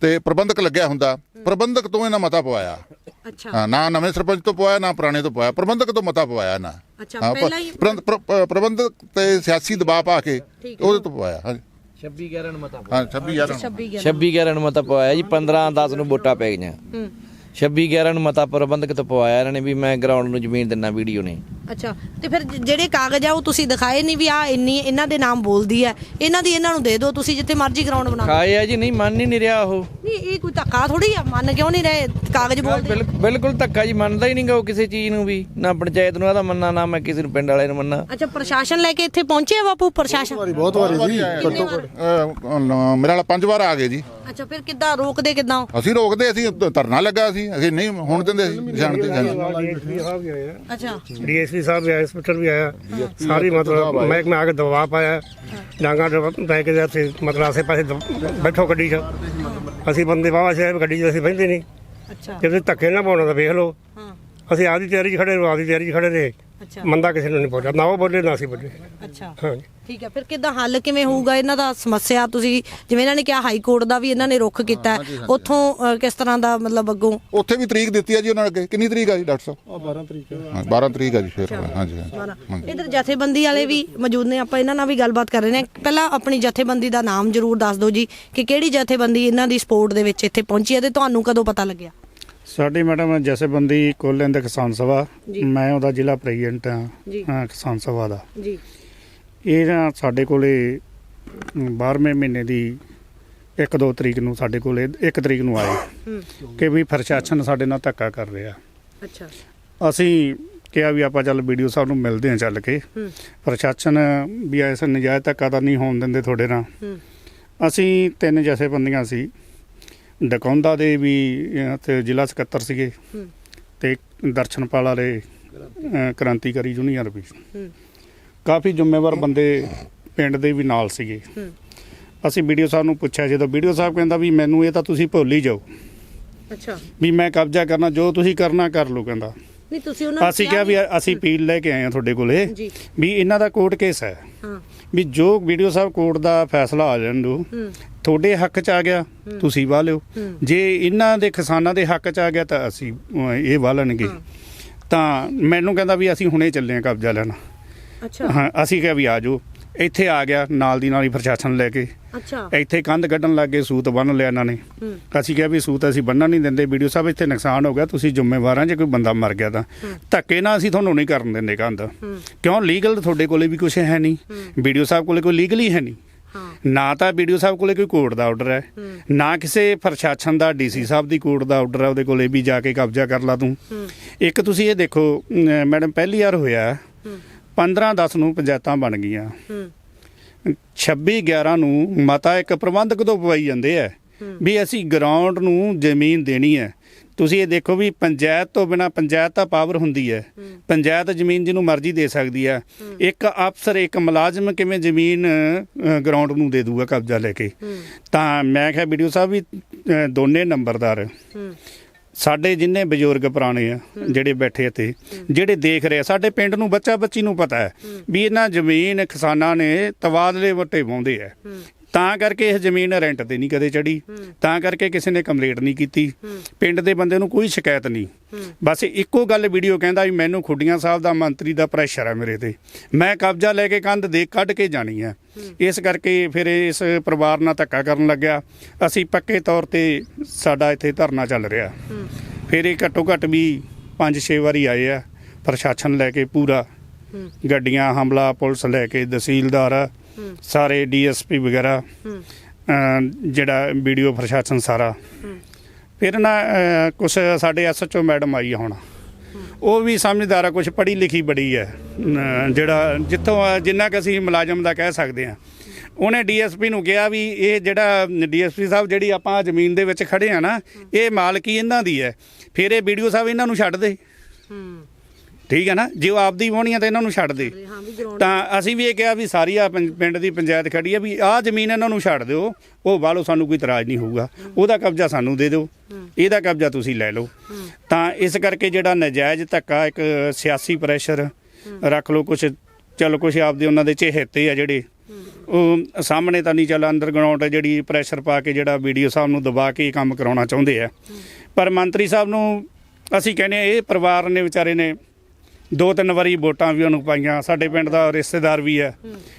ਤੇ ਪ੍ਰਬੰਧਕ ਲੱਗਿਆ ਹੁੰਦਾ। ਪ੍ਰਬੰਧਕ ਤੋਂ ਇਹਨਾਂ ਮਤਾ ਪਵਾਇਆ। ਅੱਛਾ। ਹਾਂ, ਨਾ ਨਵੇਂ ਸਰਪੰਚ ਤੋਂ ਪਵਾਇਆ ਨਾ ਪੁਰਾਣੇ ਤੋਂ ਪਵਾਇਆ। ਪ੍ਰਬੰਧਕ ਤੋਂ ਮਤਾ ਪਵਾਇਆ ਨਾ ਅੱਛਾ, ਹਾਂ, ਪ- ਪਹਿਲਾਂ ਹੀ- ਪ੍ਰਬੰਧ- ਪ੍ਰ- ਪ੍ਰ- ਪ੍ਰਬੰਧਕ ਤੇ ਸਿਆਸੀ ਦਬਾਅ ਪਾ ਕੇ। ਉਹਦੇ ਤੋਂ ਪਵਾਇਆ ਹਾਂਜੀ। 26 11 ਨੂੰ ਮਤਾ ਹਾਂ 26 ਯਾਰ 26 ਗਿਆ 26 11 ਨੂੰ ਮਤਾ ਪਵਾਇਆ ਜੀ 15 10 ਨੂੰ ਵੋਟਾਂ ਪੈ ਗਈਆਂ। ਹੂੰ। 26 11 ਨੂੰ ਮਤਾ ਪ੍ਰਬੰਧਕ ਤੋਂ ਪਵਾਇਆ ਇਹਨਾਂ ਨੇ ਵੀ ਮੈਂ ਗਰਾਊਂਡ ਨੂੰ ਜ਼ਮੀਨ ਦਿੰਨਾ ਵੀਡੀਓ ਨੇ। ਅੱਛਾ ਤੇ ਫਿਰ ਜ- ਜਿਹੜੇ ਕਾਗਜ਼ ਆ ਉਹ ਤੁਸੀਂ ਦਿਖਾਏ ਨਹੀਂ ਵੀ ਆ ਇੰਨੀ ਇਹਨਾਂ ਦੇ ਨਾਮ ਬੋਲਦੀ ਹੈ ਇਹਨਾਂ ਦੀ ਇਹਨਾਂ ਨੂੰ ਦੇ ਦਿਓ ਤੁਸੀਂ ਜਿੱਥੇ ਮਰਜ਼ੀ ਗਰਾਊਂਡ ਬਣਾ ਦਿਓ ਖਾਏ ਆ ਜੀ ਨਹੀਂ ਮੰਨ ਹੀ ਨਹੀਂ ਰਿਹਾ ਉਹ। ਨਹੀਂ ਇਹ ਕੋਈ ਧੱਕਾ ਥੋੜੀ ਆ? ਮੰਨ ਕਿਉਂ ਨਹੀਂ ਰਹੇ? ਕਾਗਜ਼ ਬੋਲਦੇ ਬਿਲ- ਬਿਲਕੁਲ ਧੱਕਾ ਜੀ ਮੰਨਦਾ ਹੀ ਨਹੀਂਗਾ ਉਹ ਕਿਸੇ ਚੀਜ਼ ਨੂੰ ਵੀ। ਨਾ ਪੰਚਾਇਤ ਨੂੰ ਆਦਾ ਮੰਨਣਾ ਨਾ ਮੈਂ ਕਿਸੇ ਨੂੰ ਪਿੰਡ ਵਾਲੇ ਨੂੰ ਮੰਨਣਾ। ਅੱਛਾ ਪ੍ਰਸ਼ਾਸਨ ਲੈ ਕੇ ਇੱਥੇ ਪਹੁੰਚੇ ਆ ਬਾਪੂ ਪ੍ਰਸ਼ਾਸਨ? ਵਾਰੀ ਬਹੁਤ ਵਾਰੀ ਜੀ ਅ, ਨ- ਮੇਰੇ ਨਾਲ ਪੰਜ ਵਾਰ ਆ ਗਏ ਜੀ। ਅੱਛਾ ਫਿਰ ਕਿੱਦਾਂ ਰੋਕਦੇ ਕਿੱਦਾਂ? ਅਸੀਂ ਰੋਕਦੇ ਅਸੀਂ ਧਰਨਾ ਲੱਗਾ ਸੀ। ਅਸੀਂ ਨਹੀਂ ਹੁਣ ਦਿੰਦੇ ਸੀ ਜਾਣਦੇ ਅੱਛਾ। ਡੀਐਸਪੀ ਸਾਹਿਬ ਵੀ ਆਏ ਇੰਸਪੈਕਟਰ ਵੀ ਆਇਆ। ਸਾਰੀ ਮਤਲਬ ਮਹਿਕਮੇ ਆ ਕੇ ਦਬਾਅ ਪਾਇਆ। ਡਾਂਗਾ ਲੈ ਕੇ ਜਾਂਦੇ ਮਤਲਬ ਆਸੇ ਪਾਸੇ ਬੈਠੋ ਗੱਡੀ 'ਚ। ਅਸੀਂ ਬੰਦੇ ਬਾਵਾ ਸੇ ਗੱਡੀ 'ਚ ਅਸੀਂ ਬਹਿੰਦੇ ਨਹੀਂ। ਅੱਛਾ। ਜੇ ਤੁਸੀਂ ਧੱਕੇ ਨਾ ਪਾਉਣਾ ਤਾਂ ਵੇਖ ਲਓ। ਹਾਂ। ਅਸੀਂ ਆਪਦੀ ਤਿਆਰੀ 'ਚ ਖੜੇ ਰਹੋ ਆਪਦੀ ਤਿਆਰੀ 'ਚ ਖੜੇ ਰਹੇ। ਅੱਛਾ। ਮੰਦਾ ਕਿਸੇ ਨੂੰ ਨਹੀਂ ਬੋਲਿਆ ਨਾ ਉਹ ਬੋਲੇ ਨਾ ਅਸੀਂ ਬੋਲੇ। ਅੱਛਾ। ਹਾਂਜੀ। ਠੀਕ ਹੈ। ਫਿਰ ਕਿੱਦਾਂ ਹੱਲ ਕਿਵੇਂ ਹੋਊਗਾ? ਇਹਨਾਂ ਦਾ ਸਮੱਸਿਆ ਤੁਸੀਂ ਜਿਵੇਂ ਇਹਨਾਂ ਨੇ ਕਿਹਾ ਹਾਈ ਕੋਰਟ ਦਾ ਵੀ ਇਹਨਾਂ ਨੇ ਰੁੱਖ ਕੀਤਾ। ਹੈ। ਉੱਥੋਂ ਅ, ਕਿਸ ਤਰ੍ਹਾਂ ਦਾ ਮਤਲਬ ਅੱਗੋਂ? ਉੱਥੇ ਵੀ ਤਰੀਕ ਦਿੱਤੀ ਆ ਜੀ ਉਹਨਾਂ ਨੇ ਅੱਗੇ। ਕਿੰਨੀ ਤਰੀਕ ਆ ਜੀ ਡਾਕਟਰ ਸਾਹਿਬ? ਆ 12 ਤਰੀਕ ਹਾਂ, 12 ਤਰੀਕ ਆ ਜੀ ਫਿਰ। ਹਾਂਜੀ ਹਾਂਜੀ। ਇਧਰ ਜਥੇਬੰਦੀ ਵਾਲੇ ਵੀ ਮੌਜੂਦ ਨੇ। ਆਪਾਂ ਇਹਨਾਂ ਨਾਲ ਵੀ ਗੱਲਬਾਤ ਕਰ ਰਹੇ ਨੇ। ਪਹਿਲਾਂ ਆਪਣੀ ਜਥੇਬੰਦੀ ਦਾ ਨਾਮ ਜ਼ਰੂਰ ਦੱਸ ਦਿਓ ਜੀ ਕਿ ਕਿਹੜੀ ਜਥੇਬੰਦੀ ਇਹਨਾਂ ਦੀ ਸਪੋਰਟ ਦੇ ਵਿੱਚ ਇੱਥੇ ਪਹੁੰਚੀ ਹੈ ਤੇ ਤੁਹਾਨੂੰ ਕਦੋਂ ਪਤਾ ਲੱਗਿਆ? ਸਾਡੀ ਮੈਡਮ ਜਥੇਬੰਦੀ ਕੋਲਿਆਂ ਦੇ ਕਿਸਾਨ ਸਭਾ। ਮੈਂ ਉਹਦਾ ਜ਼ਿਲ੍ਹਾ ਪ੍ਰੈਜ਼ੀਡੈਂਟ। ਹਾਂ ਕਿਸਾਨ ਸਭਾ ਦਾ। ਜੀ। ਇਹ ਨਾ ਸਾਡੇ ਕੋਲੇ 12ਵੇਂ ਮਹੀਨੇ ਦੀ 1-2 ਤਰੀਕ ਨੂੰ ਸਾਡੇ ਕੋਲੇ 1 ਤਰੀਕ ਨੂੰ ਆਏ। ਕਿ ਵੀ ਪ੍ਰਸ਼ਾਸਨ ਸਾਡੇ ਨਾਲ ਧੱਕਾ ਕਰ ਰਿਹਾ। ਅੱਛਾ। ਅਸੀਂ ਕਿਹਾ ਵੀ ਆਪਾਂ ਚੱਲ ਵੀਡੀਓ ਸਾਹਿਬ ਨੂੰ ਮਿਲਦੇ ਹਾਂ ਚੱਲ ਕੇ। ਪ੍ਰਸ਼ਾਸਨ ਵੀ ਐਸਾ ਨਜਾਇਜ਼ ਧੱਕਾ ਤਾਂ ਨਹੀਂ ਹੋਣ ਦਿੰਦੇ ਤੁਹਾਡੇ ਨਾਲ। ਅਸੀਂ ਤਿੰਨ ਜਥੇਬੰਦੀਆਂ ਸੀ। ਡਕੌਂਦਾ ਦੇ ਵੀ ਤੇ ਜ਼ਿਲ੍ਹਾ ਸਕੱਤਰ ਸੀਗੇ। ਤੇ ਦਰਸ਼ਨਪਾਲ ਵਾਲੇ ਕ੍ਰਾਂਤੀਕਾਰੀ ਜੂਨੀਅਰ ਵੀ। ਹੂੰ। ਕਾਫੀ ਜ਼ਿੰਮੇਵਾਰ ਬੰਦੇ ਪਿੰਡ ਦੇ ਵੀ ਨਾਲ ਸੀਗੇ। ਹੂੰ। ਅਸੀਂ ਵੀਡੀਓ ਸਾਹਿਬ ਨੂੰ ਪੁੱਛਿਆ ਜਦੋਂ ਵੀਡੀਓ ਸਾਹਿਬ ਕਹਿੰਦਾ ਵੀ ਮੈਨੂੰ ਇਹ ਤਾਂ ਤੁਸੀਂ ਭੁੱਲ ਹੀ ਜਾਓ। ਅੱਛਾ। ਵੀ ਮੈਂ ਕਬਜ਼ਾ ਕਰਨਾ ਜੋ ਤੁਸੀਂ ਕਰਨਾ ਕਰ ਲਓ ਕਹਿੰਦਾ। ਨਹੀਂ ਤੁਸੀਂ ਉਹਨਾਂ ਨੂੰ ਅਸੀਂ ਕਿਹਾ ਵੀ ਅਸੀਂ ਅਪੀਲ ਲੈ ਕੇ ਆਏ ਹਾਂ ਤੁਹਾਡੇ ਕੋਲੇ ਜੀ। ਵੀ ਇਹਨਾਂ ਦਾ ਕੋਰਟ ਕੇਸ ਹੈ। ਹਾਂ। ਵੀ ਜੋ ਵੀਡੀਓ ਸਾਹਿਬ ਕੋਰਟ ਦਾ ਫੈਸਲਾ ਆ ਜਾਣ ਹੂੰ। ਤੁਹਾਡੇ ਹੱਕ 'ਚ ਆ ਗਿਆ ਤੁਸੀਂ ਵਾਹ ਲਿਓ। ਜੇ ਇਹਨਾਂ ਦੇ ਕਿਸਾਨਾਂ ਦੇ ਹੱਕ 'ਚ ਆ ਗਿਆ ਤਾਂ ਅਸੀਂ ਇਹ ਵਾਲਣਗੇ ਤਾਂ ਮੈਨੂੰ ਕਹਿੰਦਾ ਵੀ ਅਸੀਂ ਹੁਣੇ ਚੱਲੇ ਆ ਕਬਜ਼ਾ ਲੈਣ। ਅੱਛਾ। ਹਾਂ ਅਸੀਂ ਕਿਹਾ ਵੀ ਆ ਜਾਓ। ਇੱਥੇ ਆ ਗਿਆ ਨਾਲ ਦੀ ਨਾਲ ਹੀ ਪ੍ਰਸ਼ਾਸਨ ਲੈ ਕੇ। ਅੱਛਾ। ਇੱਥੇ ਕੰਧ ਕੱਢਣ ਲੱਗੇ ਸੂਤ ਬੰਨ ਲਿਆ ਇਹਨਾਂ ਨੇ। ਅਸੀਂ ਕਿਹਾ ਵੀ ਸੂਤ ਅਸੀਂ ਬੰਨਣ ਨਹੀਂ ਦਿੰਦੇ ਵੀਡੀਓ ਸਾਹਿਬ ਇੱਥੇ ਨੁਕਸਾਨ ਹੋ ਗਿਆ ਤੁਸੀਂ ਜ਼ਿੰਮੇਵਾਰ ਆ ਜੇ ਕੋਈ ਬੰਦਾ ਮਰ ਗਿਆ ਤਾਂ। ਧੱਕੇ ਨਾਲ ਅਸੀਂ ਤੁਹਾਨੂੰ ਨਹੀਂ ਕਰਨ ਦਿੰਦੇ ਕੰਧ। ਕਿਉਂ? ਲੀਗਲ ਤੁਹਾਡੇ ਕੋਲੇ ਵੀ ਕੁਝ ਹੈ ਨਹੀਂ। ਵੀਡੀਓ ਸਾਹਿਬ ਕੋਲੇ ਕੋਈ ਲੀਗਲੀ ਹੈ ਨਹੀਂ। ਨਾ ਤਾਂ ਵੀਡੀਓ ਸਾਹਿਬ ਕੋਲੇ ਕੋਈ ਕੋਰਟ ਦਾ ਆਰਡਰ ਹੈ ਨਾ ਕਿਸੇ ਪ੍ਰਸ਼ਾਸਨ ਦਾ ਡੀਸੀ ਸਾਹਿਬ ਦੀ ਕੋਰਟ ਦਾ ਆਰਡਰ ਹੈ ਉਹਦੇ ਕੋਲੇ ਵੀ ਜਾ ਕੇ ਕਬਜ਼ਾ ਕਰ ਲਾ ਤੂੰ। ਇੱਕ ਤੁਸੀਂ ਇਹ ਦੇਖੋ ਮੈਡਮ ਪਹਿਲੀ ਵਾਰ ਹੋਇਆ। 15 10 ਨੂੰ ਪੰਚਾਇਤਾਂ ਬਣ ਗਈਆਂ। 26 11 ਨੂੰ ਮਤਾ ਇੱਕ ਪ੍ਰਬੰਧਕ ਤੋਂ ਪਵਾਈ ਜਾਂਦੇ ਆ। ਵੀ ਅਸੀਂ ਗਰਾਊਂਡ ਨੂੰ ਜ਼ਮੀਨ ਦੇਣੀ ਹੈ। ਤੁਸੀਂ ਇਹ ਦੇਖੋ ਵੀ ਪੰਚਾਇਤ ਤੋਂ ਬਿਨਾ ਪੰਚਾਇਤ ਤਾਂ ਪਾਵਰ ਹੁੰਦੀ ਹੈ। ਪੰਚਾਇਤ ਜ਼ਮੀਨ ਜਿਹਨੂੰ ਮਰਜ਼ੀ ਦੇ ਸਕਦੀ ਹੈ। ਇੱਕ ਅਫਸਰ ਇੱਕ ਮੁਲਾਜ਼ਮ ਕਿਵੇਂ ਜ਼ਮੀਨ ਗਰਾਊਂਡ ਨੂੰ ਦੇ ਦੂਗਾ ਕਬਜ਼ਾ ਲੈ ਕੇ। ਤਾਂ ਮੈਂ ਕਿਹਾ ਵੀਡੀਓ ਸਾਹਿਬ ਵੀ ਦੋਨੇ ਨੰਬਰਦਾਰ। ਸਾਡੇ ਜਿੰਨੇ ਬਜ਼ੁਰਗ ਪੁਰਾਣੇ ਆ ਜਿਹੜੇ ਬੈਠੇ ਇੱਥੇ ਜਿਹੜੇ ਦੇਖ ਰਹੇ ਆ ਸਾਡੇ ਪਿੰਡ ਨੂੰ ਬੱਚਾ ਬੱਚੀ ਨੂੰ ਪਤਾ ਹੈ ਵੀ ਇਹਨਾਂ ਜ਼ਮੀਨ ਕਿਸਾਨਾਂ ਨੇ ਤਬਾਦਲੇ ਵੱਟੇ ਪਾਉਂਦੇ ਆ। ਤਾਂ ਕਰਕੇ ਇਹ ਜ਼ਮੀਨ ਰੈਂਟ ਤੇ ਨਹੀਂ ਕਦੇ ਚੜੀ ਤਾਂ ਕਰਕੇ ਕਿਸੇ ਨੇ ਕੰਪਲੀਟ ਨਹੀਂ ਕੀਤੀ। ਪਿੰਡ ਦੇ ਬੰਦੇ ਨੂੰ ਕੋਈ ਸ਼ਿਕਾਇਤ ਨਹੀਂ। ਬਸ ਇੱਕੋ ਗੱਲ ਵੀਡੀਓ ਕਹਿੰਦਾ ਵੀ ਮੈਨੂੰ ਖੁੱਡੀਆਂ ਸਾਹਿਬ ਦਾ ਮੰਤਰੀ ਦਾ ਪ੍ਰੈਸ਼ਰ ਹੈ ਮੇਰੇ ਤੇ। ਮੈਂ ਕਬਜ਼ਾ ਲੈ ਕੇ ਕੰਧ ਦੇ ਕੱਢ ਕੇ ਜਾਣੀ ਹੈ। ਇਸ ਕਰਕੇ ਫਿਰ ਇਸ ਪਰਿਵਾਰ ਨਾਲ ਧੱਕਾ ਕਰਨ ਲੱਗਿਆ। ਅਸੀਂ ਪੱਕੇ ਤੌਰ ਤੇ ਸਾਡਾ ਇੱਥੇ ਧਰਨਾ ਚੱਲ ਰਿਹਾ। ਫਿਰ ਇਹ ਘੱਟੋ ਘੱਟ ਵੀ 5-6 ਵਾਰੀ ਆਏ ਆ। ਪ੍ਰਸ਼ਾਸਨ ਲੈ ਕੇ ਪੂਰਾ। ਗੱਡੀਆਂ ਹਮਲਾ ਪੁਲਿਸ ਲੈ ਕੇ ਤਹਿਸੀਲਦਾਰ। ਸਾਰੇ ਡੀਐਸਪੀ ਵਗੈਰਾ ਅਮ ਜਿਹੜਾ ਵੀਡੀਓ ਪ੍ਰਸ਼ਾਸਨ ਸਾਰਾ। ਫਿਰ ਨਾ ਕੁਛ ਸਾਡੇ ਐਸਐਚਓ ਮੈਡਮ ਆਈ ਆ ਹੁਣ। ਉਹ ਵੀ ਸਮਝਦਾਰ ਆ ਕੁਝ ਪੜ੍ਹੀ ਲਿਖੀ ਬੜੀ ਹੈ ਜਿਹੜਾ ਜਿੱਥੋਂ ਜਿੰਨਾ ਕਿ ਅਸੀਂ ਮੁਲਾਜ਼ਮ ਦਾ ਕਹਿ ਸਕਦੇ ਹਾਂ ਉਹਨੇ ਡੀਐਸਪੀ ਨੂੰ ਕਿਹਾ ਵੀ ਇਹ ਜਿਹੜਾ ਡੀਐਸਪੀ ਸਾਹਿਬ ਜਿਹੜੀ ਆਪਾਂ ਜ਼ਮੀਨ ਦੇ ਵਿੱਚ ਖੜੇ ਆ ਨਾ, ਇਹ ਮਾਲਕੀ ਇਹਨਾਂ ਦੀ ਹੈ ਫਿਰ ਇਹ ਵੀਡੀਓ ਸਾਹਿਬ ਇਹਨਾਂ ਨੂੰ ਛੱਡ ਦੇ। ਠੀਕ ਹੈ ਨਾ? ਜੇ ਉਹ ਆਪਦੀ ਵਾਹੁਣੀ ਆ ਤਾਂ ਇਹਨਾਂ ਨੂੰ ਛੱਡ ਦੇ। ਤਾਂ ਅਸੀਂ ਵੀ ਇਹ ਕਿਹਾ ਵੀ ਸਾਰੀ ਆ ਪਿੰਡ ਦੀ ਪੰਚਾਇਤ ਖੜੀ ਆ ਵੀ ਆਹ ਜ਼ਮੀਨ ਇਹਨਾਂ ਨੂੰ ਛੱਡ ਦਿਓ। ਉਹ ਬਾਹਲੋਂ ਸਾਨੂੰ ਕੋਈ ਇਤਰਾਜ਼ ਨਹੀਂ ਹੋਊਗਾ। ਉਹਦਾ ਕਬਜ਼ਾ ਸਾਨੂੰ ਦੇ ਦਿਓ। ਇਹਦਾ ਕਬਜ਼ਾ ਤੁਸੀਂ ਲੈ ਲਓ। ਤਾਂ ਇਸ ਕਰਕੇ ਜਿਹੜਾ ਨਜਾਇਜ਼ ਧੱਕਾ ਇੱਕ ਸਿਆਸੀ ਪ੍ਰੈਸ਼ਰ ਰੱਖ ਲਓ ਕੁਝ ਚਲੋ ਕੁਝ ਆਪਦੇ ਉਹਨਾਂ ਦੇ ਚਹੇਤੇ ਆ ਜਿਹੜੇ। ਉਹ ਸਾਹਮਣੇ ਤਾਂ ਨਹੀਂ ਚੱਲ ਅੰਡਰਗਰਾਉਂਡ ਜਿਹੜੀ ਪ੍ਰੈਸ਼ਰ ਪਾ ਕੇ ਜਿਹੜਾ ਵੀਡੀਓ ਸਾਹਿਬ ਨੂੰ ਦਬਾ ਕੇ ਕੰਮ ਕਰਾਉਣਾ ਚਾਹੁੰਦੇ ਆ। ਪਰ ਮੰਤਰੀ ਸਾਹਿਬ ਨੂੰ ਅਸੀਂ ਕਹਿੰਦੇ ਇਹ ਪਰਿਵਾਰ ਨੇ ਵਿਚਾਰੇ ਨੇ ਦੋ ਤਿੰਨ ਵਾਰੀ ਵੋਟਾਂ ਵੀ ਉਹਨੂੰ ਪਾਈਆਂ। ਸਾਡੇ ਪਿੰਡ ਦਾ ਰਿਸ਼ਤੇਦਾਰ ਵੀ ਹੈ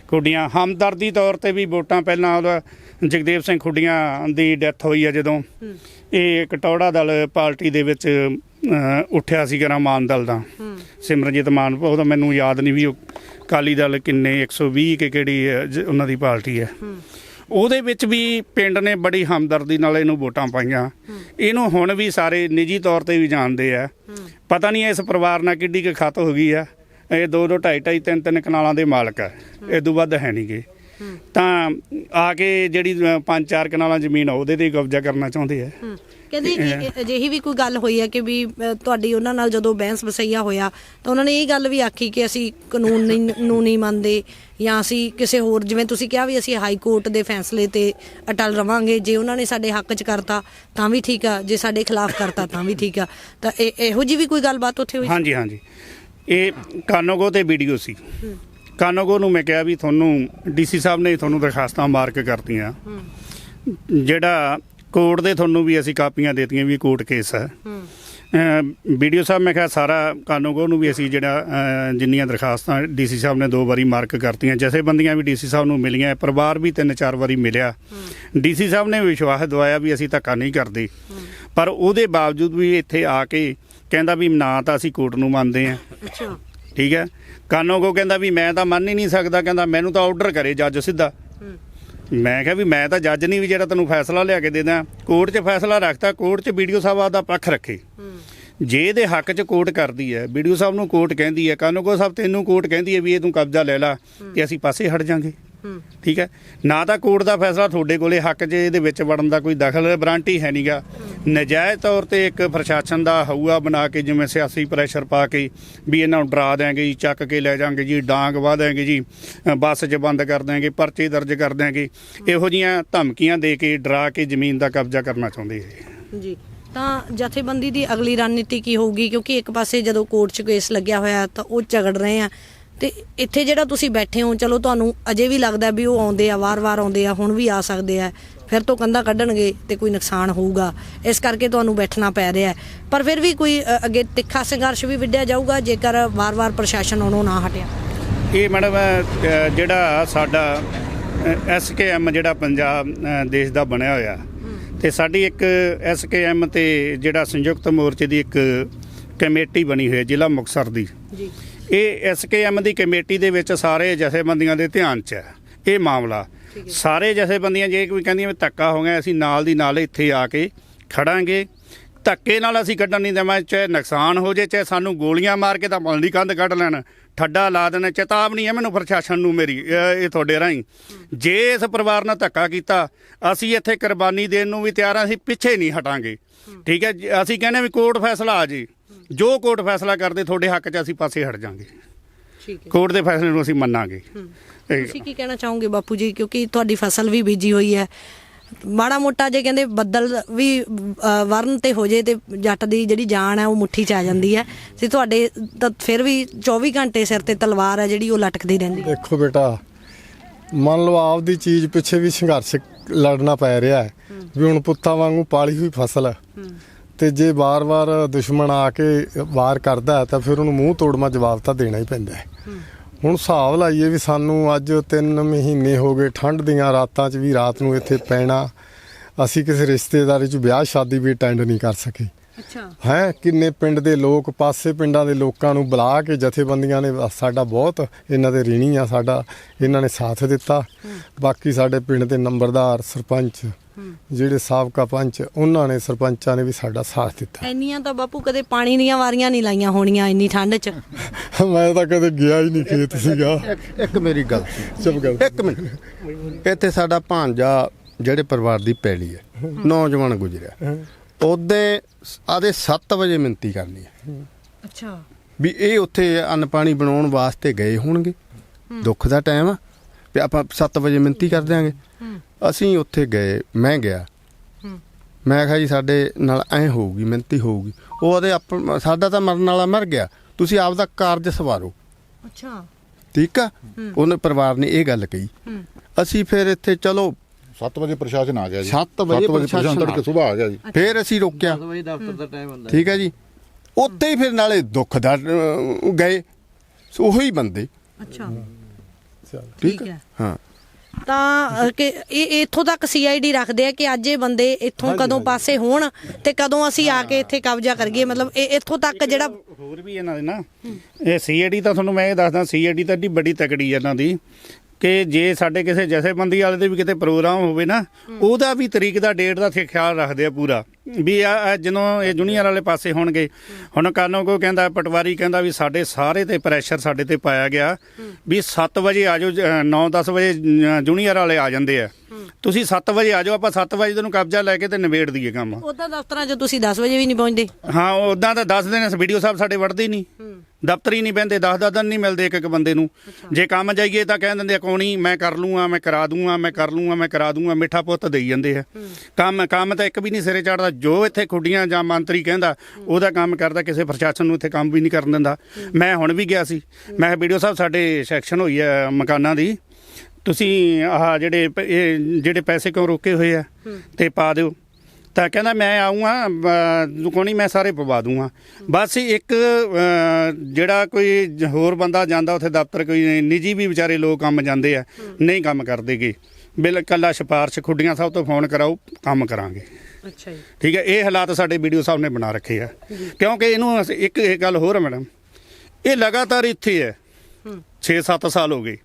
ਖੁੱਡੀਆਂ। ਹਮਦਰਦੀ ਤੌਰ ਤੇ ਵੀ ਵੋਟਾਂ ਪਹਿਲਾਂ ਉਹਦਾ ਜਗਦੇਵ ਸਿੰਘ ਖੁੱਡੀਆਂ ਦੀ ਡੈਥ ਹੋਈ ਹੈ ਜਦੋਂ ਇਹ ਕਟੌੜਾ ਦਲ ਪਾਰਟੀ ਦੇ ਵਿੱਚ ਉੱਠਿਆ ਸੀ ਗਰਾ ਮਾਨ ਦਲ ਦਾ। ਸਿਮਰਨਜੀਤ ਮਾਨ ਉਹਦਾ ਮੈਨੂੰ ਯਾਦ ਨਹੀਂ ਵੀ ਉਹ ਕਾਲੀ ਦਲ ਕਿੰਨੇ 120 ਕਿ ਕਿਹੜੀ ਉਹਨਾਂ ਦੀ ਪਾਰਟੀ ਹੈ। ਉਹਦੇ ਵਿੱਚ ਵੀ ਪਿੰਡ ਨੇ ਬੜੀ ਹਮਦਰਦੀ ਨਾਲ ਇਹਨੂੰ ਵੋਟਾਂ ਪਾਈਆਂ। ਇਹਨੂੰ ਹੁਣ ਵੀ ਸਾਰੇ ਨਿੱਜੀ ਤੌਰ ਤੇ ਵੀ ਜਾਣਦੇ ਆ। ਪਤਾ ਨਹੀਂ ਇਸ ਪਰਿਵਾਰ ਨਾਲ ਕਿੱਡੀ ਕੁ ਖਤ ਹੋ ਗਈ ਆ। ਇਹ ਦੋ ਦੋ ਢਾਈ ਢਾਈ ਤਿੰਨ ਤਿੰਨ ਕਨਾਲਾਂ ਦੇ ਮਾਲਕ ਆ। ਇਹ ਤੋਂ ਵੱਧ ਹੈ ਨਹੀਂਗੇ ਤਾਂ ਆ ਕੇ ਜਿਹੜੀ ਪੰਜ ਚਾਰ ਕਨਾਲਾਂ ਜ਼ਮੀਨ ਆ ਉਹਦੇ ਤੇ ਕਬਜ਼ਾ ਕਰਨਾ ਚਾਹੁੰਦੇ ਆ। ਕਹਿੰਦੇ ਅਜਿਹੀ ਵੀ ਕੋਈ ਗੱਲ ਹੋਈ ਹੈ ਕਿ ਵੀ ਤੁਹਾਡੀ ਉਹਨਾਂ ਨਾਲ ਜਦੋਂ ਬਹਿਸ ਵਸਈਆ ਹੋਇਆ ਤਾਂ ਉਹਨਾਂ ਨੇ ਇਹ ਗੱਲ ਵੀ ਆਖੀ ਕਿ ਅਸੀਂ ਕਾਨੂੰਨ ਨੂੰ ਨਹੀਂ ਮੰਨਦੇ ਜਾਂ ਅਸੀਂ ਕਿਸੇ ਹੋਰ ਜਿਵੇਂ ਤੁਸੀਂ ਕਿਹਾ ਵੀ ਅਸੀਂ ਹਾਈ ਕੋਰਟ ਦੇ ਫੈਸਲੇ ਤੇ ਅਟਲ ਰਵਾਂਗੇ ਜੇ ਉਹਨਾਂ ਨੇ ਸਾਡੇ ਹੱਕ 'ਚ ਕਰਤਾ ਤਾਂ ਵੀ ਠੀਕ ਆ ਜੇ ਸਾਡੇ ਖਿਲਾਫ ਕਰਤਾ ਤਾਂ ਵੀ ਠੀਕ ਆ। ਤਾਂ ਇਹ ਇਹੋ ਜੀ ਵੀ ਕੋਈ ਗੱਲਬਾਤ ਉੱਥੇ ਹੋਈ ਹਾਂਜੀ ਹਾਂਜੀ। ਇਹ ਕਾਨੋਗੋ ਤੇ ਵੀਡੀਓ ਸੀ। ਕਾਨੋਗੋ ਨੂੰ ਮੈਂ ਕਿਹਾ ਵੀ ਤੁਹਾਨੂੰ, ਡੀਸੀ ਸਾਹਿਬ ਨੇ ਤੁਹਾਨੂੰ ਦਰਖਾਸਤਾਂ ਮਾਰਕ ਕਰਤੀਆਂ। ਜਿਹੜਾ ਕੋਰਟ ਦੇ ਤੁਹਾਨੂੰ ਵੀ ਅਸੀਂ ਕਾਪੀਆਂ ਦੇਤੀਆਂ ਵੀ ਕੋਰਟ ਕੇਸ ਹੈ। ਵੀਡੀਓ ਸਾਹਿਬ, ਮੈਂ ਕਿਹਾ ਸਾਰਾ ਕਾਨੂੰਗੋ ਨੂੰ ਵੀ ਅਸੀਂ ਜਿਹੜਾ ਜਿੰਨੀਆਂ ਦਰਖਾਸਤਾਂ ਡੀਸੀ ਸਾਹਿਬ ਨੇ ਦੋ ਵਾਰੀ ਮਾਰਕ ਕਰਤੀਆਂ, ਜਥੇਬੰਦੀਆਂ ਵੀ ਡੀਸੀ ਸਾਹਿਬ ਨੂੰ ਮਿਲੀਆਂ, ਪਰਿਵਾਰ ਵੀ ਤਿੰਨ ਚਾਰ ਵਾਰੀ ਮਿਲਿਆ। ਡੀਸੀ ਸਾਹਿਬ ਨੇ ਵਿਸ਼ਵਾਸ ਦਵਾਇਆ ਵੀ ਅਸੀਂ ਧੱਕਾ ਨਹੀਂ ਕਰਦੇ। ਪਰ ਉਹਦੇ ਬਾਵਜੂਦ ਵੀ ਇੱਥੇ ਆ ਕੇ ਕਹਿੰਦਾ ਵੀ ਨਾ ਤਾਂ ਅਸੀਂ ਕੋਰਟ ਨੂੰ ਮੰਨਦੇ ਆ ਠੀਕ ਹੈ? ਕਾਨੂੰਗੋ ਕਹਿੰਦਾ ਵੀ ਮੈਂ ਤਾਂ ਮੰਨ ਹੀ ਨਹੀਂ ਸਕਦਾ ਕਹਿੰਦਾ ਮੈਨੂੰ ਤਾਂ ਆਰਡਰ ਕਰੇ ਜੱਜ ਸਿੱਧਾ। ਮੈਂ ਕਿਹਾ ਵੀ ਮੈਂ ਤਾਂ ਜੱਜ ਨਹੀਂ ਵੀ ਜਿਹੜਾ ਤੈਨੂੰ ਫੈਸਲਾ ਲਿਆ ਕੇ ਦੇ ਦਾਂ ਕੋਰਟ 'ਚ ਫੈਸਲਾ ਰੱਖਤਾ ਕੋਰਟ 'ਚ ਵੀਡੀਓ ਸਾਹਿਬ ਆਪਦਾ ਪੱਖ ਰੱਖੇ। ਜੇ ਇਹਦੇ ਹੱਕ 'ਚ ਕੋਰਟ ਕਰਦੀ ਹੈ ਵੀਡੀਓ ਸਾਹਿਬ ਨੂੰ ਕੋਰਟ ਕਹਿੰਦੀ ਹੈ ਕਾਨੂੰਗੋ ਸਾਹਿਬ ਤੈਨੂੰ ਕੋਰਟ ਕਹਿੰਦੀ ਹੈ ਵੀ ਇਹ ਤੂੰ ਕਬਜ਼ਾ ਲੈ ਲੈ ਤੇ ਅਸੀਂ ਪਾਸੇ ਹਟ ਜਾਾਂਗੇ। ਠੀਕ ਹੈ? ਨਾ ਤਾਂ ਕੋਰਟ ਦਾ ਫੈਸਲਾ ਤੁਹਾਡੇ ਕੋਲੇ, ਹੱਕ 'ਚ ਇਹਦੇ ਵਿੱਚ ਵੜਨ ਦਾ ਕੋਈ ਦਖਲ ਬਰਾਂਟੀ ਹੈ ਨਹੀਂਗਾ ਨਜਾਇਜ਼ ਤੌਰ ਤੇ ਇੱਕ ਪ੍ਰਸ਼ਾਸਨ ਦਾ ਹਊਆ ਬਣਾ ਕੇ ਜਿਵੇਂ ਸਿਆਸੀ ਪ੍ਰੈਸ਼ਰ ਪਾ ਕੇ ਵੀ ਇਹਨਾਂ ਨੂੰ ਡਰਾ ਦਿਆਂਗੇ ਜੀ, ਚੱਕ ਕੇ ਲੈ ਜਾਾਂਗੇ ਜੀ, ਡਾਂਗ ਵਾ ਦਿਆਂਗੇ ਜੀ ਬੱਸ 'ਚ ਬੰਦ ਕਰ ਦਿਆਂਗੇ, ਪਰਚੇ ਦਰਜ ਕਰ ਦਿਆਂਗੇ। ਇਹੋ ਜੀਆਂ ਧਮਕੀਆਂ ਦੇ ਕੇ, ਡਰਾ ਕੇ ਜ਼ਮੀਨ ਦਾ ਕਬਜ਼ਾ ਕਰਨਾ ਚਾਹੁੰਦੇ ਹੈ ਜੀ, ਤਾਂ ਜਥੇਬੰਦੀ ਦੀ ਅਗਲੀ ਰਣਨੀਤੀ ਕੀ ਹੋਊਗੀ? ਕਿਉਂਕਿ ਇੱਕ ਪਾਸੇ ਜਦੋਂ ਕੋਰਟ 'ਚ ਕੇਸ ਲੱਗਿਆ ਹੋਇਆ, ਤਾਂ ਉਹ ਝਗੜ ਰਹੇ ਆ। ਤੇ ਇੱਥੇ ਜਿਹੜਾ ਤੁਸੀਂ ਬੈਠੇ ਹੋ ਚਲੋ ਤੁਹਾਨੂੰ ਅਜੇ ਵੀ ਲੱਗਦਾ ਵੀ ਉਹ ਆਉਂਦੇ ਆ ਵਾਰ-ਵਾਰ ਆਉਂਦੇ ਆ ਹੁਣ ਵੀ ਆ ਸਕਦੇ ਆ ਫਿਰ ਤੋਂ ਕੰਧਾ ਕੱਢਣਗੇ ਤੇ ਕੋਈ ਨੁਕਸਾਨ ਹੋਊਗਾ। ਇਸ ਕਰਕੇ ਤੁਹਾਨੂੰ ਬੈਠਣਾ ਪੈ ਰਿਹਾ। ਪਰ ਫਿਰ ਵੀ ਕੋਈ ਅੱਗੇ ਤਿੱਖਾ ਸੰਘਰਸ਼ ਵੀ ਵਿੱਢਿਆ ਜਾਊਗਾ ਜੇਕਰ ਵਾਰ-ਵਾਰ ਪ੍ਰਸ਼ਾਸਨ ਉਹਨੂੰ ਨਾ ਹਟਿਆ। ਇਹ ਮੈਡਮ ਜਿਹੜਾ ਸਾਡਾ ਐਸਕੇਐਮ ਜਿਹੜਾ ਪੰਜਾਬ ਦੇਸ਼ ਦਾ ਬਣਿਆ ਹੋਇਆ ਤੇ ਸਾਡੀ ਇੱਕ ਐਸਕੇਐਮ ਤੇ ਜਿਹੜਾ ਸੰਯੁਕਤ ਮੋਰਚੇ ਦੀ ਇੱਕ ਕਮੇਟੀ ਬਣੀ ਹੋਈ ਹੈ ਜ਼ਿਲ੍ਹਾ ਮੁਕਤਸਰ ਦੀ। ਜੀ। ਇਹ ਐਸਕੇਐਮ ਦੀ ਕਮੇਟੀ ਦੇ ਵਿੱਚ ਸਾਰੇ ਜਥੇਬੰਦੀਆਂ ਦੇ ਧਿਆਨ 'ਚ ਹੈ। ਇਹ ਮਾਮਲਾ। ਸਾਰੇ ਜਥੇਬੰਦੀਆਂ ਜੇ ਕੋਈ ਕਹਿੰਦੀਆਂ ਵੀ ਧੱਕਾ ਹੋ ਗਿਆ ਅਸੀਂ ਨਾਲ ਦੀ ਨਾਲ ਇੱਥੇ ਆ ਕੇ ਖੜਾਂਗੇ। ਧੱਕੇ ਨਾਲ ਅਸੀਂ ਕੱਢਣ ਨਹੀਂ ਦੇਵਾਂ ਚਾਹੇ ਨੁਕਸਾਨ ਹੋ ਜੇ ਚਾਹੇ ਸਾਨੂੰ ਗੋਲੀਆਂ ਮਾਰ ਕੇ ਤਾਂ ਮਲ ਦੀ ਕੰਧ ਕੱਢ ਲੈਣ। ਠੱਡਾ ਲਾ ਦੇਣ ਚੇਤਾਵਨੀ ਹੈ ਮੈਨੂੰ ਪ੍ਰਸ਼ਾਸਨ ਨੂੰ ਮੇਰੀ ਇਹ ਤੁਹਾਡੇ ਰਾਹੀਂ। ਜੇ ਇਸ ਪਰਿਵਾਰ ਨਾਲ ਧੱਕਾ ਕੀਤਾ ਅਸੀਂ ਇੱਥੇ ਕੁਰਬਾਨੀ ਦੇਣ ਨੂੰ ਵੀ ਤਿਆਰ ਹਾਂ ਅਸੀਂ ਪਿੱਛੇ ਨਹੀਂ ਹਟਾਂਗੇ। ਠੀਕ ਹੈ ਅਸੀਂ ਕਹਿੰਦੇ ਵੀ ਕੋਰਟ ਫੈਸਲਾ ਆ ਜੇ। ਜੋ ਕੋਰਟ ਫੈਸਲਾ ਕਰਦੇ ਤੁਹਾਡੇ ਹੱਕ 'ਚ ਅਸੀਂ ਪਾਸੇ ਹਟ ਜਾਾਂਗੇ। ਠੀਕ ਹੈ। ਕੋਰਟ ਦੇ ਫੈਸਲੇ ਨੂੰ ਅਸੀਂ ਮੰਨਾਂਗੇ। ਤੁਸੀਂ ਕੀ ਕਹਿਣਾ ਚਾਹੋਗੇ ਬਾਪੂ ਜੀ? ਕਿਉਂਕਿ ਤੁਹਾਡੀ ਫਸਲ ਵੀ ਬੀਜੀ ਹੋਈ ਹੈ। ਮਾੜਾ ਮੋਟਾ ਜੇ ਕਹਿੰਦੇ ਬੱਦਲ ਵੀ ਵਰਨ ਤੇ ਹੋ ਜੇ ਤੇ ਜੱਟ ਦੀ ਜਿਹੜੀ ਜਾਨ ਹੈ ਉਹ ਮੁੱਠੀ 'ਚ ਆ ਜਾਂਦੀ ਹੈ। ਤੇ ਤੁਹਾਡੇ ਤਾਂ ਫਿਰ ਵੀ 24 ਘੰਟੇ ਸਿਰ ਤੇ ਤਲਵਾਰ ਹੈ ਜਿਹੜੀ ਉਹ ਲਟਕਦੀ ਰਹਿੰਦੀ ਹੈ। ਦੇਖੋ ਬੇਟਾ ਮੰਨ ਲਓ ਆਪਦੀ ਚੀਜ਼ ਪਿੱਛੇ ਵੀ ਸੰਘਰਸ਼ ਲੜਨਾ ਪੈ ਰਿਹਾ ਹੈ। ਵੀ ਹੁਣ ਪੁੱਤਾਂ ਵਾਂਗੂ ਪਾਲੀ ਹੋਈ ਫਸਲ ਹੈ। ਤੇ ਜੇ ਵਾਰ-ਵਾਰ ਦੁਸ਼ਮਣ ਆ ਕੇ ਵਾਰ ਕਰਦਾ ਤਾਂ ਫਿਰ ਉਹਨੂੰ ਮੂੰਹ ਤੋੜਮਾ ਜਵਾਬ ਤਾਂ ਦੇਣਾ ਹੀ ਪੈਂਦਾ ਹੈ। ਹੁਣ ਹਿਸਾਬ ਲਾਈਏ ਵੀ ਸਾਨੂੰ ਅੱਜ 3 ਮਹੀਨੇ ਹੋ ਗਏ ਠੰਡ ਦੀਆਂ ਰਾਤਾਂ 'ਚ ਵੀ ਰਾਤ ਨੂੰ ਇੱਥੇ ਪੈਣਾ ਅਸੀਂ ਕਿਸੇ ਰਿਸ਼ਤੇਦਾਰੀ 'ਚ ਵਿਆਹ ਸ਼ਾਦੀ ਵੀ ਅਟੈਂਡ ਨਹੀਂ ਕਰ ਸਕੇ। ਅੱਛਾ। ਹੈ ਕਿੰਨੇ ਪਿੰਡ ਦੇ ਲੋਕ ਪਾਸੇ ਪਿੰਡਾਂ ਦੇ ਲੋਕਾਂ ਨੂੰ ਬੁਲਾ ਕੇ ਜਥੇਬੰਦੀਆਂ ਨੇ ਸਾਡਾ ਬਹੁਤ ਇਹਨਾਂ ਦੇ ਰੀਣੀ ਆ ਸਾਡਾ ਇਹਨਾਂ ਨੇ ਸਾਥ ਦਿੱਤਾ। ਬਾਕੀ ਸਾਡੇ ਪਿੰਡ ਦੇ ਨੰਬਰਦਾਰ ਸਰਪੰਚ ਜਿਹੜੇ ਸਾਬਕਾ ਪੰਚ ਉਹਨਾਂ ਨੇ ਸਰਪੰਚਾਂ ਨੇ ਵੀ ਸਾਡਾ ਸਾਥ ਦਿੱਤਾ। ਇੰਨੀਆਂ ਤਾਂ ਬਾਪੂ ਕਦੇ ਪਾਣੀ ਦੀਆਂ ਵਾਰੀਆਂ ਨਹੀਂ ਲਾਈਆਂ ਹੋਣੀਆਂ ਇੰਨੀ ਠੰਡ 'ਚ। <laughs> ਮੈਂ ਤਾਂ ਕਦੇ ਗਿਆ ਹੀ ਨਹੀਂ ਖੇਤ ਸੀਗਾ। ਇੱਕ- ਮੇਰੀ ਗੱਲ ਚੁੱਪ ਕਰ। ਇੱਕ ਮਿੰਟ। ਇੱਥੇ ਸਾਡਾ ਭਾਂਜਾ ਜਿਹੜੇ ਪਰਿਵਾਰ ਦੀ ਪੈਲੀ ਹੈ ਨੌਜਵਾਨ ਗੁਜਰਿਆ। ਉਹਦੇ ਆਦੇ 7 ਵਜੇ ਮਿੰਤੀ ਕਰਨੀ ਹੈ। ਅੱਛਾ। ਵੀ ਇਹ ਉੱਥੇ ਅੰਨ ਪਾਣੀ ਬਣਾਉਣ ਵਾਸਤੇ ਗਏ ਹੋਣਗੇ। ਦੁੱਖ ਦਾ ਟਾਈਮ ਆ। ਵੀ ਆਪਾਂ 7 ਵਜੇ ਮਿੰਤੀ ਕਰ ਦਿਆਂਗੇ। ਅਸੀਂ ਉੱਥੇ ਗਏ ਮੈਂ ਗਿਆ। ਮੈਂ ਕਿਹਾ ਜੀ ਸਾਡੇ ਨਾਲ ਐ ਹੋਊਗੀ ਮਿੰਤੀ ਹੋਊਗੀ। ਉਹ ਉਹਦੇ ਸਾਡਾ ਤਾਂ ਮਰਨ ਵਾਲਾ ਮਰ ਗਿਆ। ਤੁਸੀਂ ਆਪ ਦਾ ਕਾਰਜ ਸਵਾਰੋ। ਅੱਛਾ। ਠੀਕ ਆ? ਉਹਨੇ ਪਰਿਵਾਰ ਨੇ ਇਹ ਗੱਲ ਕਹੀ। ਅਸੀਂ ਫਿਰ ਇੱਥੇ ਚਲੋ 7 ਵਜੇ ਪ੍ਰਸ਼ਾਸਨ ਆ ਗਿਆ ਜੀ। ਸੱਤ ਵਜੇ ਪ੍ਰਸ਼ਾਸਨ ਤੜਕੇ ਸਵੇਰ ਆ ਗਿਆ ਜੀ। ਫਿਰ ਅਸੀਂ ਰੋਕਿਆ। ਵਜੇ ਦਫ਼ਤਰ ਦਾ ਟਾਈਮ ਹੁੰਦਾ ਠੀਕ ਹੈ ਜੀ। ਉੱਥੇ ਹੀ ਫਿਰ ਨਾਲੇ ਦੁੱਖ ਦਾ ਅਹ, ਗਏ। ਉਹੀ ਬੰਦੇ। ਅੱਛਾ। ਠੀਕ ਠੀਕ ਹੈ। ਹਾਂ। ਤਾਂ ਕਿ ਇਹ ਇੱਥੋਂ ਤੱਕ ਸੀਆਈਡੀ ਰੱਖਦੇ ਆ ਕਿ ਅੱਜ ਇਹ ਬੰਦੇ ਇੱਥੋਂ ਕਦੋਂ ਪਾਸੇ ਹੋਣ ਤੇ ਕਦੋਂ ਅਸੀਂ ਆ ਕੇ ਇੱਥੇ ਕਬਜ਼ਾ ਕਰੀਏ? ਮਤਲਬ ਇਹ ਇੱਥੋਂ ਤੱਕ ਜਿਹੜਾ ਹੋਰ ਵੀ ਇਹਨਾਂ ਦੇ ਨਾ। ਇਹ ਸੀਏਡੀ ਤਾਂ ਤੁਹਾਨੂੰ ਮੈਂ ਇਹ ਦੱਸਦਾ ਸੀਏਡੀ ਤਾਂ ਏਡੀ ਬੜੀ ਤਕੜੀ ਹੈ ਇਹਨਾਂ ਦੀ। ਕਿ ਜੇ ਸਾਡੇ ਕਿਸੇ ਜਥੇਬੰਦੀ ਵਾਲੇ ਦੇ ਵੀ ਕਿਤੇ ਪ੍ਰੋਗਰਾਮ ਹੋਵੇ ਨਾ ਉਹਦਾ ਵੀ ਤਰੀਕ ਦਾ ਡੇਟ ਦਾ ਖਿਆਲ ਰੱਖਦੇ ਆ ਪੂਰਾ। ਵੀ ਆ ਜਦੋਂ ਇਹ ਜੂਨੀਅਰ ਵਾਲੇ ਪਾਸੇ ਹੋਣਗੇ ਹੁਣ ਕਾਨੋ ਕੋ ਕਹਿੰਦਾ ਪਟਵਾਰੀ ਕਹਿੰਦਾ ਵੀ ਸਾਡੇ ਸਾਰੇ ਤੇ ਪ੍ਰੈਸ਼ਰ ਸਾਡੇ ਤੇ ਪਾਇਆ ਗਿਆ ਵੀ 7 ਵਜੇ ਆ ਜਾਓ 9-10 ਵਜੇ ਜੂਨੀਅਰ ਵਾਲੇ ਆ ਜਾਂਦੇ ਆ। ਤੁਸੀਂ 7 ਵਜੇ ਆ ਜਾਓ ਆਪਾਂ 7 ਵਜੇ ਤੈਨੂੰ ਕਬਜ਼ਾ ਲੈ ਕੇ ਤੇ ਨਿਬੇੜ ਦਈਏ ਕੰਮ। ਉਦਾਂ ਦਫ਼ਤਰਾਂ 'ਚ ਤੁਸੀਂ 10 ਵਜੇ ਵੀ ਨਹੀਂ ਪਹੁੰਚਦੇ। ਹਾਂ ਉਦਾਂ ਤਾਂ ਦੱਸ ਦੇਣੇ ਵੀਡੀਓ ਸਾਹਿਬ ਸਾਡੇ ਵੜਦੇ ਹੀ। ਨਹੀਂ ਦਫ਼ਤਰ ਹੀ ਨਹੀਂ ਬਹਿੰਦੇ 10 ਦਸ ਦਿਨ ਨਹੀਂ ਮਿਲਦੇ ਇੱਕ ਇੱਕ ਬੰਦੇ ਨੂੰ। ਜੇ ਕੰਮ ਜਾਈਏ ਤਾਂ ਕਹਿ ਦਿੰਦੇ ਆ ਕੋਣੀ ਮੈਂ ਕਰ ਲੂੰਗਾ ਮੈਂ ਕਰਾ ਦੂੰਗਾ ਮੈਂ ਕਰ ਲੂੰਗਾ ਮੈਂ ਕਰਾ ਦੂੰਗਾ। ਮਿੱਠਾ ਪੁੱਤ ਦੇਈ ਜਾਂਦੇ ਆ। ਕੰਮ ਕੰਮ ਤਾਂ ਇੱਕ ਵੀ ਨਹੀਂ ਸਿਰੇ ਚੜਦਾ ਜੋ ਇੱਥੇ ਖੁੱਡੀਆਂ ਜਾਂ ਮੰਤਰੀ ਕਹਿੰਦਾ ਉਹਦਾ ਕੰਮ ਕਰਦਾ ਕਿਸੇ ਪ੍ਰਸ਼ਾਸਨ ਨੂੰ ਇੱਥੇ ਕੰਮ ਵੀ ਨਹੀਂ ਕਰਨ ਦਿੰਦਾ। ਮੈਂ ਹੁਣ ਵੀ ਗਿਆ ਸੀ। ਮੈਂ ਵੀਡੀਓ ਸਾਹਿਬ ਸਾਡੇ ਸੈਕਸ਼ਨ ਹੋਈ ਹੈ ਮਕਾਨਾਂ ਦੀ। ਤੁਸੀਂ ਆਹ ਜਿਹੜੇ ਪ- ਇਹ ਜਿਹੜੇ ਪੈਸੇ ਕਿਉਂ ਰੋਕੇ ਹੋਏ ਆ ਤੇ ਪਾ ਦਿਓ। ਤਾਂ ਕਹਿੰਦਾ ਮੈਂ ਆਉਂਗਾ ਕੋਣੀ ਮੈਂ ਸਾਰੇ ਪਵਾ ਦੂੰਗਾ। ਬਸ ਇੱਕ ਅ, ਜਿਹੜਾ ਕੋਈ ਜ- ਹੋਰ ਬੰਦਾ ਜਾਂਦਾ ਉੱਥੇ ਦਫ਼ਤਰ ਕੋਈ ਨਿੱਜੀ ਵੀ ਵਿਚਾਰੇ ਲੋਕ ਕੰਮ ਜਾਂਦੇ ਆ ਨਹੀਂ ਕੰਮ ਕਰਦੇਗੇ ਬਿਲ ਕੱਲਾ ਸਿਫਾਰਸ਼ ਖੁੱਡੀਆਂ ਸਾਹਿਬ ਤੋਂ ਫੋਨ ਕਰਾਓ ਕੰਮ ਕਰਾਂਗੇ। ਅੱਛਾ ਜੀ। ਠੀਕ ਹੈ ਇਹ ਹਾਲਾਤ ਸਾਡੇ ਵੀਡੀਓ ਸਾਹਿਬ ਨੇ ਬਣਾ ਰੱਖੇ ਆ। ਕਿਉਂਕਿ ਇਹਨੂੰ ਅਸੀਂ- ਇੱਕ ਇਹ ਗੱਲ ਹੋਰ ਹੈ ਮੈਡਮ ਇਹ ਲਗਾਤਾਰ ਇੱਥੇ ਹੈ। 6-7 ਸਾਲ ਹੋ ਗਏ।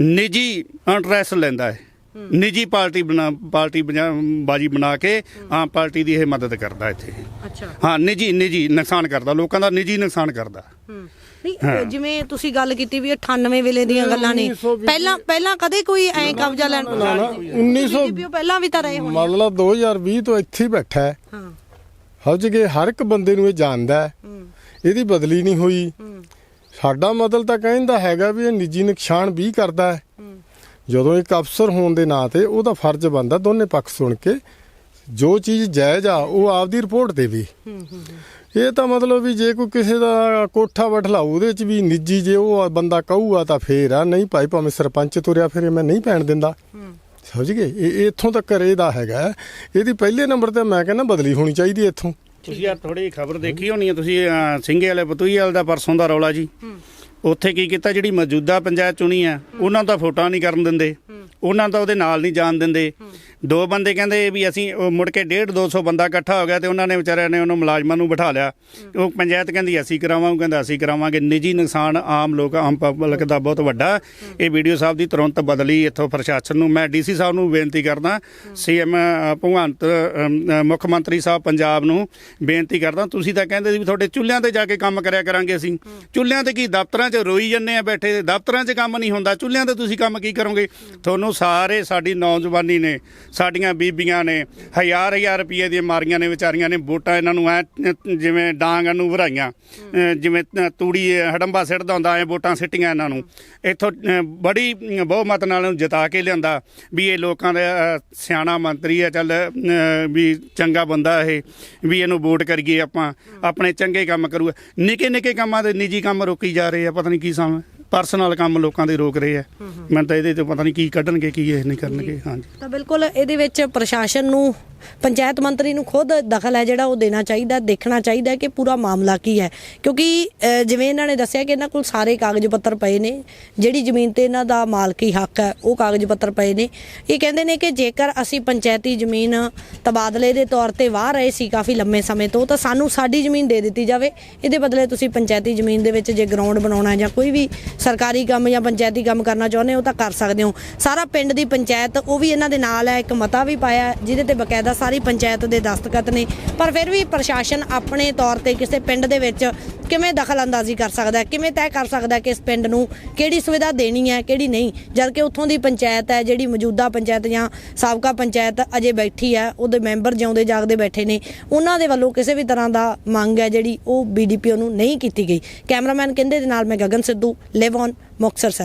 ਨਿੱਜੀ ਇੰਟਰਸਟ ਲੈਂਦਾ ਹੈ। ਨਿੱਜੀ ਪਾਰਟੀ ਬਣਾ ਪਾਰਟੀ ਬਣਾ- ਬਾਜੀ ਬਣਾ ਕੇ ਆਮ ਪਾਰਟੀ ਦੀ ਇਹ ਮਦਦ ਕਰਦਾ ਇੱਥੇ। ਅੱਛਾ। ਹਾਂ ਨਿੱਜੀ ਨਿੱਜੀ ਨੁਕਸਾਨ ਕਰਦਾ। ਲੋਕਾਂ ਦਾ ਨਿੱਜੀ ਨੁਕਸਾਨ ਕਰਦਾ। ਹੂੰ। ਨਹੀਂ ਜਿਵੇਂ ਤੁਸੀਂ ਗੱਲ ਕੀਤੀ ਵੀ 98 ਵੇਲੇ ਦੀਆਂ ਗੱਲਾਂ ਨੇ। ਪਹਿਲਾਂ ਪਹਿਲਾਂ ਕਦੇ ਕੋਈ ਐ ਕਬਜ਼ਾ ਲੈਣ ਨਾ, ਨਾ, 1900 ਵੀ ਉਹ ਪਹਿਲਾਂ ਵੀ ਤਾਂ ਰਹੇ ਹੋਣੇ ਮਤਲਬ 2020 ਤੋਂ ਇੱਥੇ ਹੀ ਬੈਠਾ ਹੈ। ਹਾਂ। ਹੌਜ ਕੇ ਹਰ ਇੱਕ ਬੰਦੇ ਨੂੰ ਇਹ ਜਾਣਦਾ ਹੈ। ਇਹਦੀ ਬਦਲੀ ਨਹੀਂ ਹੋਈ। ਸਾਡਾ ਮਤਲਬ ਤਾਂ ਕਹਿੰਦਾ ਹੈਗਾ ਵੀ ਇਹ ਨਿੱਜੀ ਨੁਕਸਾਨ ਵੀ ਕਰਦਾ ਹੈ। ਜਦੋਂ ਇੱਕ ਅਫਸਰ ਹੋਣ ਦੇ ਨਾਂ ਤੇ ਉਹਦਾ ਫਰਜ਼ ਬਣਦਾ ਦੋਨੇ ਪੱਖ ਸੁਣ ਕੇ ਜੋ ਚੀਜ਼ ਜਾਇਜ਼ ਆ ਉਹ ਆਪਦੀ ਰਿਪੋਰਟ ਦੇਵੇ। ਇਹ ਤਾਂ ਮਤਲਬ ਵੀ ਜੇ ਕੋਈ ਕਿਸੇ ਦਾ ਕੋਠਾ ਵਠਲਾ ਉਹਦੇ ਚ ਵੀ ਨਿੱਜੀ ਜੇ ਉਹ ਬੰਦਾ ਕਹੂਗਾ ਤਾਂ ਫੇਰ ਆ ਨਹੀਂ ਭਾਈ ਭਾਵੇਂ ਸਰਪੰਚ ਤੁਰਿਆ ਫਿਰ ਮੈਂ ਨਹੀਂ ਪੈਣ ਦਿੰਦਾ। ਸਮਝ ਗਏ? ਇਹ ਇੱਥੋਂ ਤੱਕ ਇਹਦਾ ਹੈਗਾ। ਹੈ। ਇਹਦੀ ਪਹਿਲੇ ਨੰਬਰ ਤੇ ਮੈਂ ਕਹਿੰਦਾ ਬਦਲੀ ਹੋਣੀ ਚਾਹੀਦੀ ਇੱਥੋਂ। ਤੁਸੀਂ ਯਾਰ ਥੋੜੀ ਖਬਰ ਦੇਖੀ ਹੋਣੀ ਹੈ ਤੁਸੀਂ ਸਿੰਘੇ ਵਾਲੇ ਪਤੂਈ ਵਾਲੇ ਦਾ ਪਰਸੋਂ ਦਾ ਰੌਲਾ ਜੀ। ਉੱਥੇ ਕੀ ਕੀਤਾ ਜਿਹੜੀ ਮੌਜੂਦਾ ਪੰਚਾਇਤ ਚੁਣੀ ਆ ਉਹਨਾਂ ਦਾ ਫੋਟੋ ਨਹੀਂ ਕਰਨ ਦਿੰਦੇ। ਉਹਨਾਂ ਦਾ ਉਹਦੇ ਨਾਲ ਨਹੀਂ ਜਾਣ ਦਿੰਦੇ। ਦੋ ਬੰਦੇ ਕਹਿੰਦੇ ਵੀ ਅਸੀਂ ਉਹ ਮੁੜ ਕੇ 1.5 200 ਬੰਦਾ ਇਕੱਠਾ ਹੋ ਗਿਆ ਤੇ ਉਹਨਾਂ ਨੇ ਵਿਚਾਰਿਆਂ ਨੇ ਉਹਨੂੰ ਮੁਲਾਜ਼ਮਾਂ ਨੂੰ ਬਿਠਾ ਲਿਆ। ਉਹ ਪੰਚਾਇਤ ਕਹਿੰਦੀ ਅਸੀਂ ਕਰਾਵਾਂਗੇ ਕਹਿੰਦਾ ਅਸੀਂ ਕਰਾਵਾਂਗੇ। ਨਿੱਜੀ ਨੁਕਸਾਨ ਆਮ ਲੋਕ ਆਮ ਪਬਲਿਕ ਦਾ ਬਹੁਤ ਵੱਡਾ। ਇਹ ਵੀਡੀਓ ਸਾਹਿਬ ਦੀ ਤੁਰੰਤ ਬਦਲੀ ਇੱਥੋਂ ਪ੍ਰਸ਼ਾਸਨ ਨੂੰ। ਮੈਂ ਡੀਸੀ ਸਾਹਿਬ ਨੂੰ ਬੇਨਤੀ ਕਰਦਾ ਸੀਐਮ ਭਗਵੰਤ ਮੁੱਖ ਮੰਤਰੀ ਸਾਹਿਬ ਪੰਜਾਬ ਨੂੰ ਬੇਨਤੀ ਕਰਦਾ ਤੁਸੀਂ ਤਾਂ ਕਹਿੰਦੇ ਸੀ ਵੀ ਤੁਹਾਡੇ ਚੁੱਲ੍ਹਿਆਂ ਤੇ ਜਾ ਕੇ ਕੰਮ ਕਰਿਆ ਕਰਾਂਗੇ ਅਸੀਂ। ਚੁੱਲ੍ਹਿਆਂ ਤੇ ਕੀ ਦਫ਼ਤਰਾਂ 'ਚ ਰੋਈ ਜੰਨੇ ਆ ਬੈਠੇ ਦਫ਼ਤਰਾਂ 'ਚ ਕੰਮ ਨਹੀਂ ਹੁੰਦਾ। ਚੁੱਲ੍ਹਿਆਂ ਤੇ ਤੁਸੀਂ ਕੰਮ ਕੀ ਕਰੋਗੇ? ਤੁਹਾਨੂੰ ਸਾਰੇ ਸਾਡੀ ਨੌਜਵਾਨੀ ਨੇ ਸਾਡੀਆਂ ਬੀਬੀਆਂ ਨੇ ਹਜ਼ਾਰ ਹਜ਼ਾਰ ਰੁਪਏ ਦੀਆਂ ਮਾਰੀਆਂ ਨੇ, ਵਿਚਾਰੀਆਂ ਨੇ ਵੋਟਾਂ ਇਹਨਾਂ ਨੂੰ ਐ ਜਿਵੇਂ ਡਾਂਗ ਨੂੰ ਭਰਾਈਆਂ ਜਿਵੇਂ ਤੂੜੀ ਹੜੰਬਾ ਸਿੱਟਦਾ ਹੁੰਦਾ, ਐ ਵੋਟਾਂ ਸਿੱਟੀਆਂ ਇਹਨਾਂ ਨੂੰ। ਇੱਥੋਂ ਬੜੀ ਬਹੁਮਤ ਨਾਲ ਇਹਨੂੰ ਜਿਤਾ ਕੇ ਲਿਆਂਦਾ ਵੀ ਇਹ ਲੋਕਾਂ ਦਾ ਸਿਆਣਾ ਮੰਤਰੀ ਆ ਚੱਲ ਵੀ ਚੰਗਾ ਬੰਦਾ ਇਹ, ਵੀ ਇਹਨੂੰ ਵੋਟ ਕਰੀਏ ਆਪਾਂ। ਆਪਣੇ ਚੰਗੇ ਕੰਮ ਕਰੂਗਾ। ਨਿੱਕੇ ਨਿੱਕੇ ਕੰਮਾਂ ਦੇ ਨਿੱਜੀ ਕੰਮ ਰੋਕੀ ਜਾ ਰਹੇ ਆ, ਪਤਾ ਨਹੀਂ ਕੀ ਸਮ ਪਰਸਨਲ ਕੰਮ ਲੋਕਾਂ ਦੇ ਰੋਕ ਰਹੇ ਆ। ਮੈਨੂੰ ਤਾਂ ਇਹਦੇ ਤੋਂ ਪਤਾ ਨਹੀਂ ਕੀ ਕੱਢਣਗੇ ਕੀ ਇਹ ਨਹੀਂ ਕਰਨਗੇ। ਹਾਂਜੀ। ਤਾਂ ਬਿਲਕੁਲ ਇਹਦੇ ਵਿੱਚ ਪ੍ਰਸ਼ਾਸਨ ਨੂੰ ਪੰਚਾਇਤ ਮੰਤਰੀ ਨੂੰ ਖੁਦ ਦਖਲ ਹੈ ਜਿਹੜਾ ਉਹ ਦੇਣਾ ਚਾਹੀਦਾ, ਦੇਖਣਾ ਚਾਹੀਦਾ ਕਿ ਪੂਰਾ ਮਾਮਲਾ ਕੀ ਹੈ। ਕਿਉਂਕਿ ਜਿਵੇਂ ਇਹਨਾਂ ਨੇ ਦੱਸਿਆ ਕਿ ਇਹਨਾਂ ਕੋਲ ਸਾਰੇ ਕਾਗਜ਼ ਪੱਤਰ ਪਏ ਨੇ, ਜਿਹੜੀ ਜ਼ਮੀਨ ਤੇ ਇਹਨਾਂ ਦਾ ਮਾਲਕੀ ਹੱਕ ਹੈ, ਉਹ ਕਾਗਜ਼ ਪੱਤਰ ਪਏ ਨੇ। ਇਹ ਕਹਿੰਦੇ ਨੇ ਕਿ ਜੇਕਰ ਅਸੀਂ ਪੰਚਾਇਤੀ ਜ਼ਮੀਨ ਤਬਾਦਲੇ ਦੇ ਤੌਰ ਤੇ ਵਾਹ ਰਹੇ ਸੀ ਕਾਫੀ ਲੰਮੇ ਸਮੇਂ ਤੋਂ, ਤਾਂ ਸਾਨੂੰ ਸਾਡੀ ਜ਼ਮੀਨ ਦੇ ਦਿੱਤੀ ਜਾਵੇ। ਇਹਦੇ ਬਦਲੇ ਤੁਸੀਂ ਪੰਚਾਇਤੀ ਜ਼ਮੀਨ ਦੇ ਵਿੱਚ ਜੇ ਗਰਾਊਂਡ ਬਣਾਉਣਾ ਜਾਂ ਕੋਈ ਵੀ ਸਰਕਾਰੀ ਕੰਮ ਜਾਂ ਪੰਚਾਇਤੀ ਕੰਮ ਕਰਨਾ ਚਾਹੁੰਦੇ ਹੋ ਤਾਂ ਕਰ ਸਕਦੇ ਹੋ। ਸਾਰਾ ਪਿੰਡ ਦੀ ਪੰਚਾਇਤ, ਉਹ ਵੀ ਇਹਨਾਂ ਦੇ ਨਾਲ ਹੈ, ਇੱਕ ਮਤਾ ਵੀ ਪਾਇਆ, ਜਿਹਦੇ ਤੇ ਬਕਾਇਦਾ ਸਾਰੀ ਪੰਚਾਇਤ ਦੇ ਦਸਤਖਤ ਨੇ, ਪਰ ਫਿਰ ਵੀ ਪ੍ਰਸ਼ਾਸਨ ਆਪਣੇ ਤੌਰ ਤੇ ਕਿਸੇ ਪਿੰਡ ਦੇ ਵਿੱਚ ਕਿਵੇਂ ਦਖਲ ਅੰਦਾਜ਼ੀ ਕਰ ਸਕਦਾ ਕਿਵੇਂ ਤੈਅ ਕਰ ਸਕਦਾ ਕਿ ਇਸ ਪਿੰਡ ਨੂੰ ਕਿਹੜੀ ਸੁਵਿਧਾ ਦੇਣੀ ਹੈ, ਕਿਹੜੀ ਨਹੀਂ? ਜਦ ਕਿ ਉੱਥੋਂ ਦੀ ਪੰਚਾਇਤ ਹੈ, ਜਿਹੜੀ ਮੌਜੂਦਾ ਪੰਚਾਇਤ ਜਾਂ ਸਾਬਕਾ ਪੰਚਾਇਤ ਅਜੇ ਬੈਠੀ ਹੈ, ਉਹਦੇ ਮੈਂਬਰ ਜਿਉਂਦੇ ਜਾਗਦੇ ਬੈਠੇ ਨੇ, ਉਹਨਾਂ ਦੇ ਵੱਲੋਂ ਕਿਸੇ ਵੀ ਤਰ੍ਹਾਂ ਦਾ ਮੰਗ ਹੈ ਜਿਹੜੀ ਉਹ ਬੀਡੀਪੀਓ ਨੂੰ ਨਹੀਂ ਕੀਤੀ ਗਈ। ਕੈਮਰਾਮੈਨ ਕਹਿੰਦੇ ਦੇ ਨਾਲ ਮੈਂ Gagan Sidhu live on Muktsar Sahib.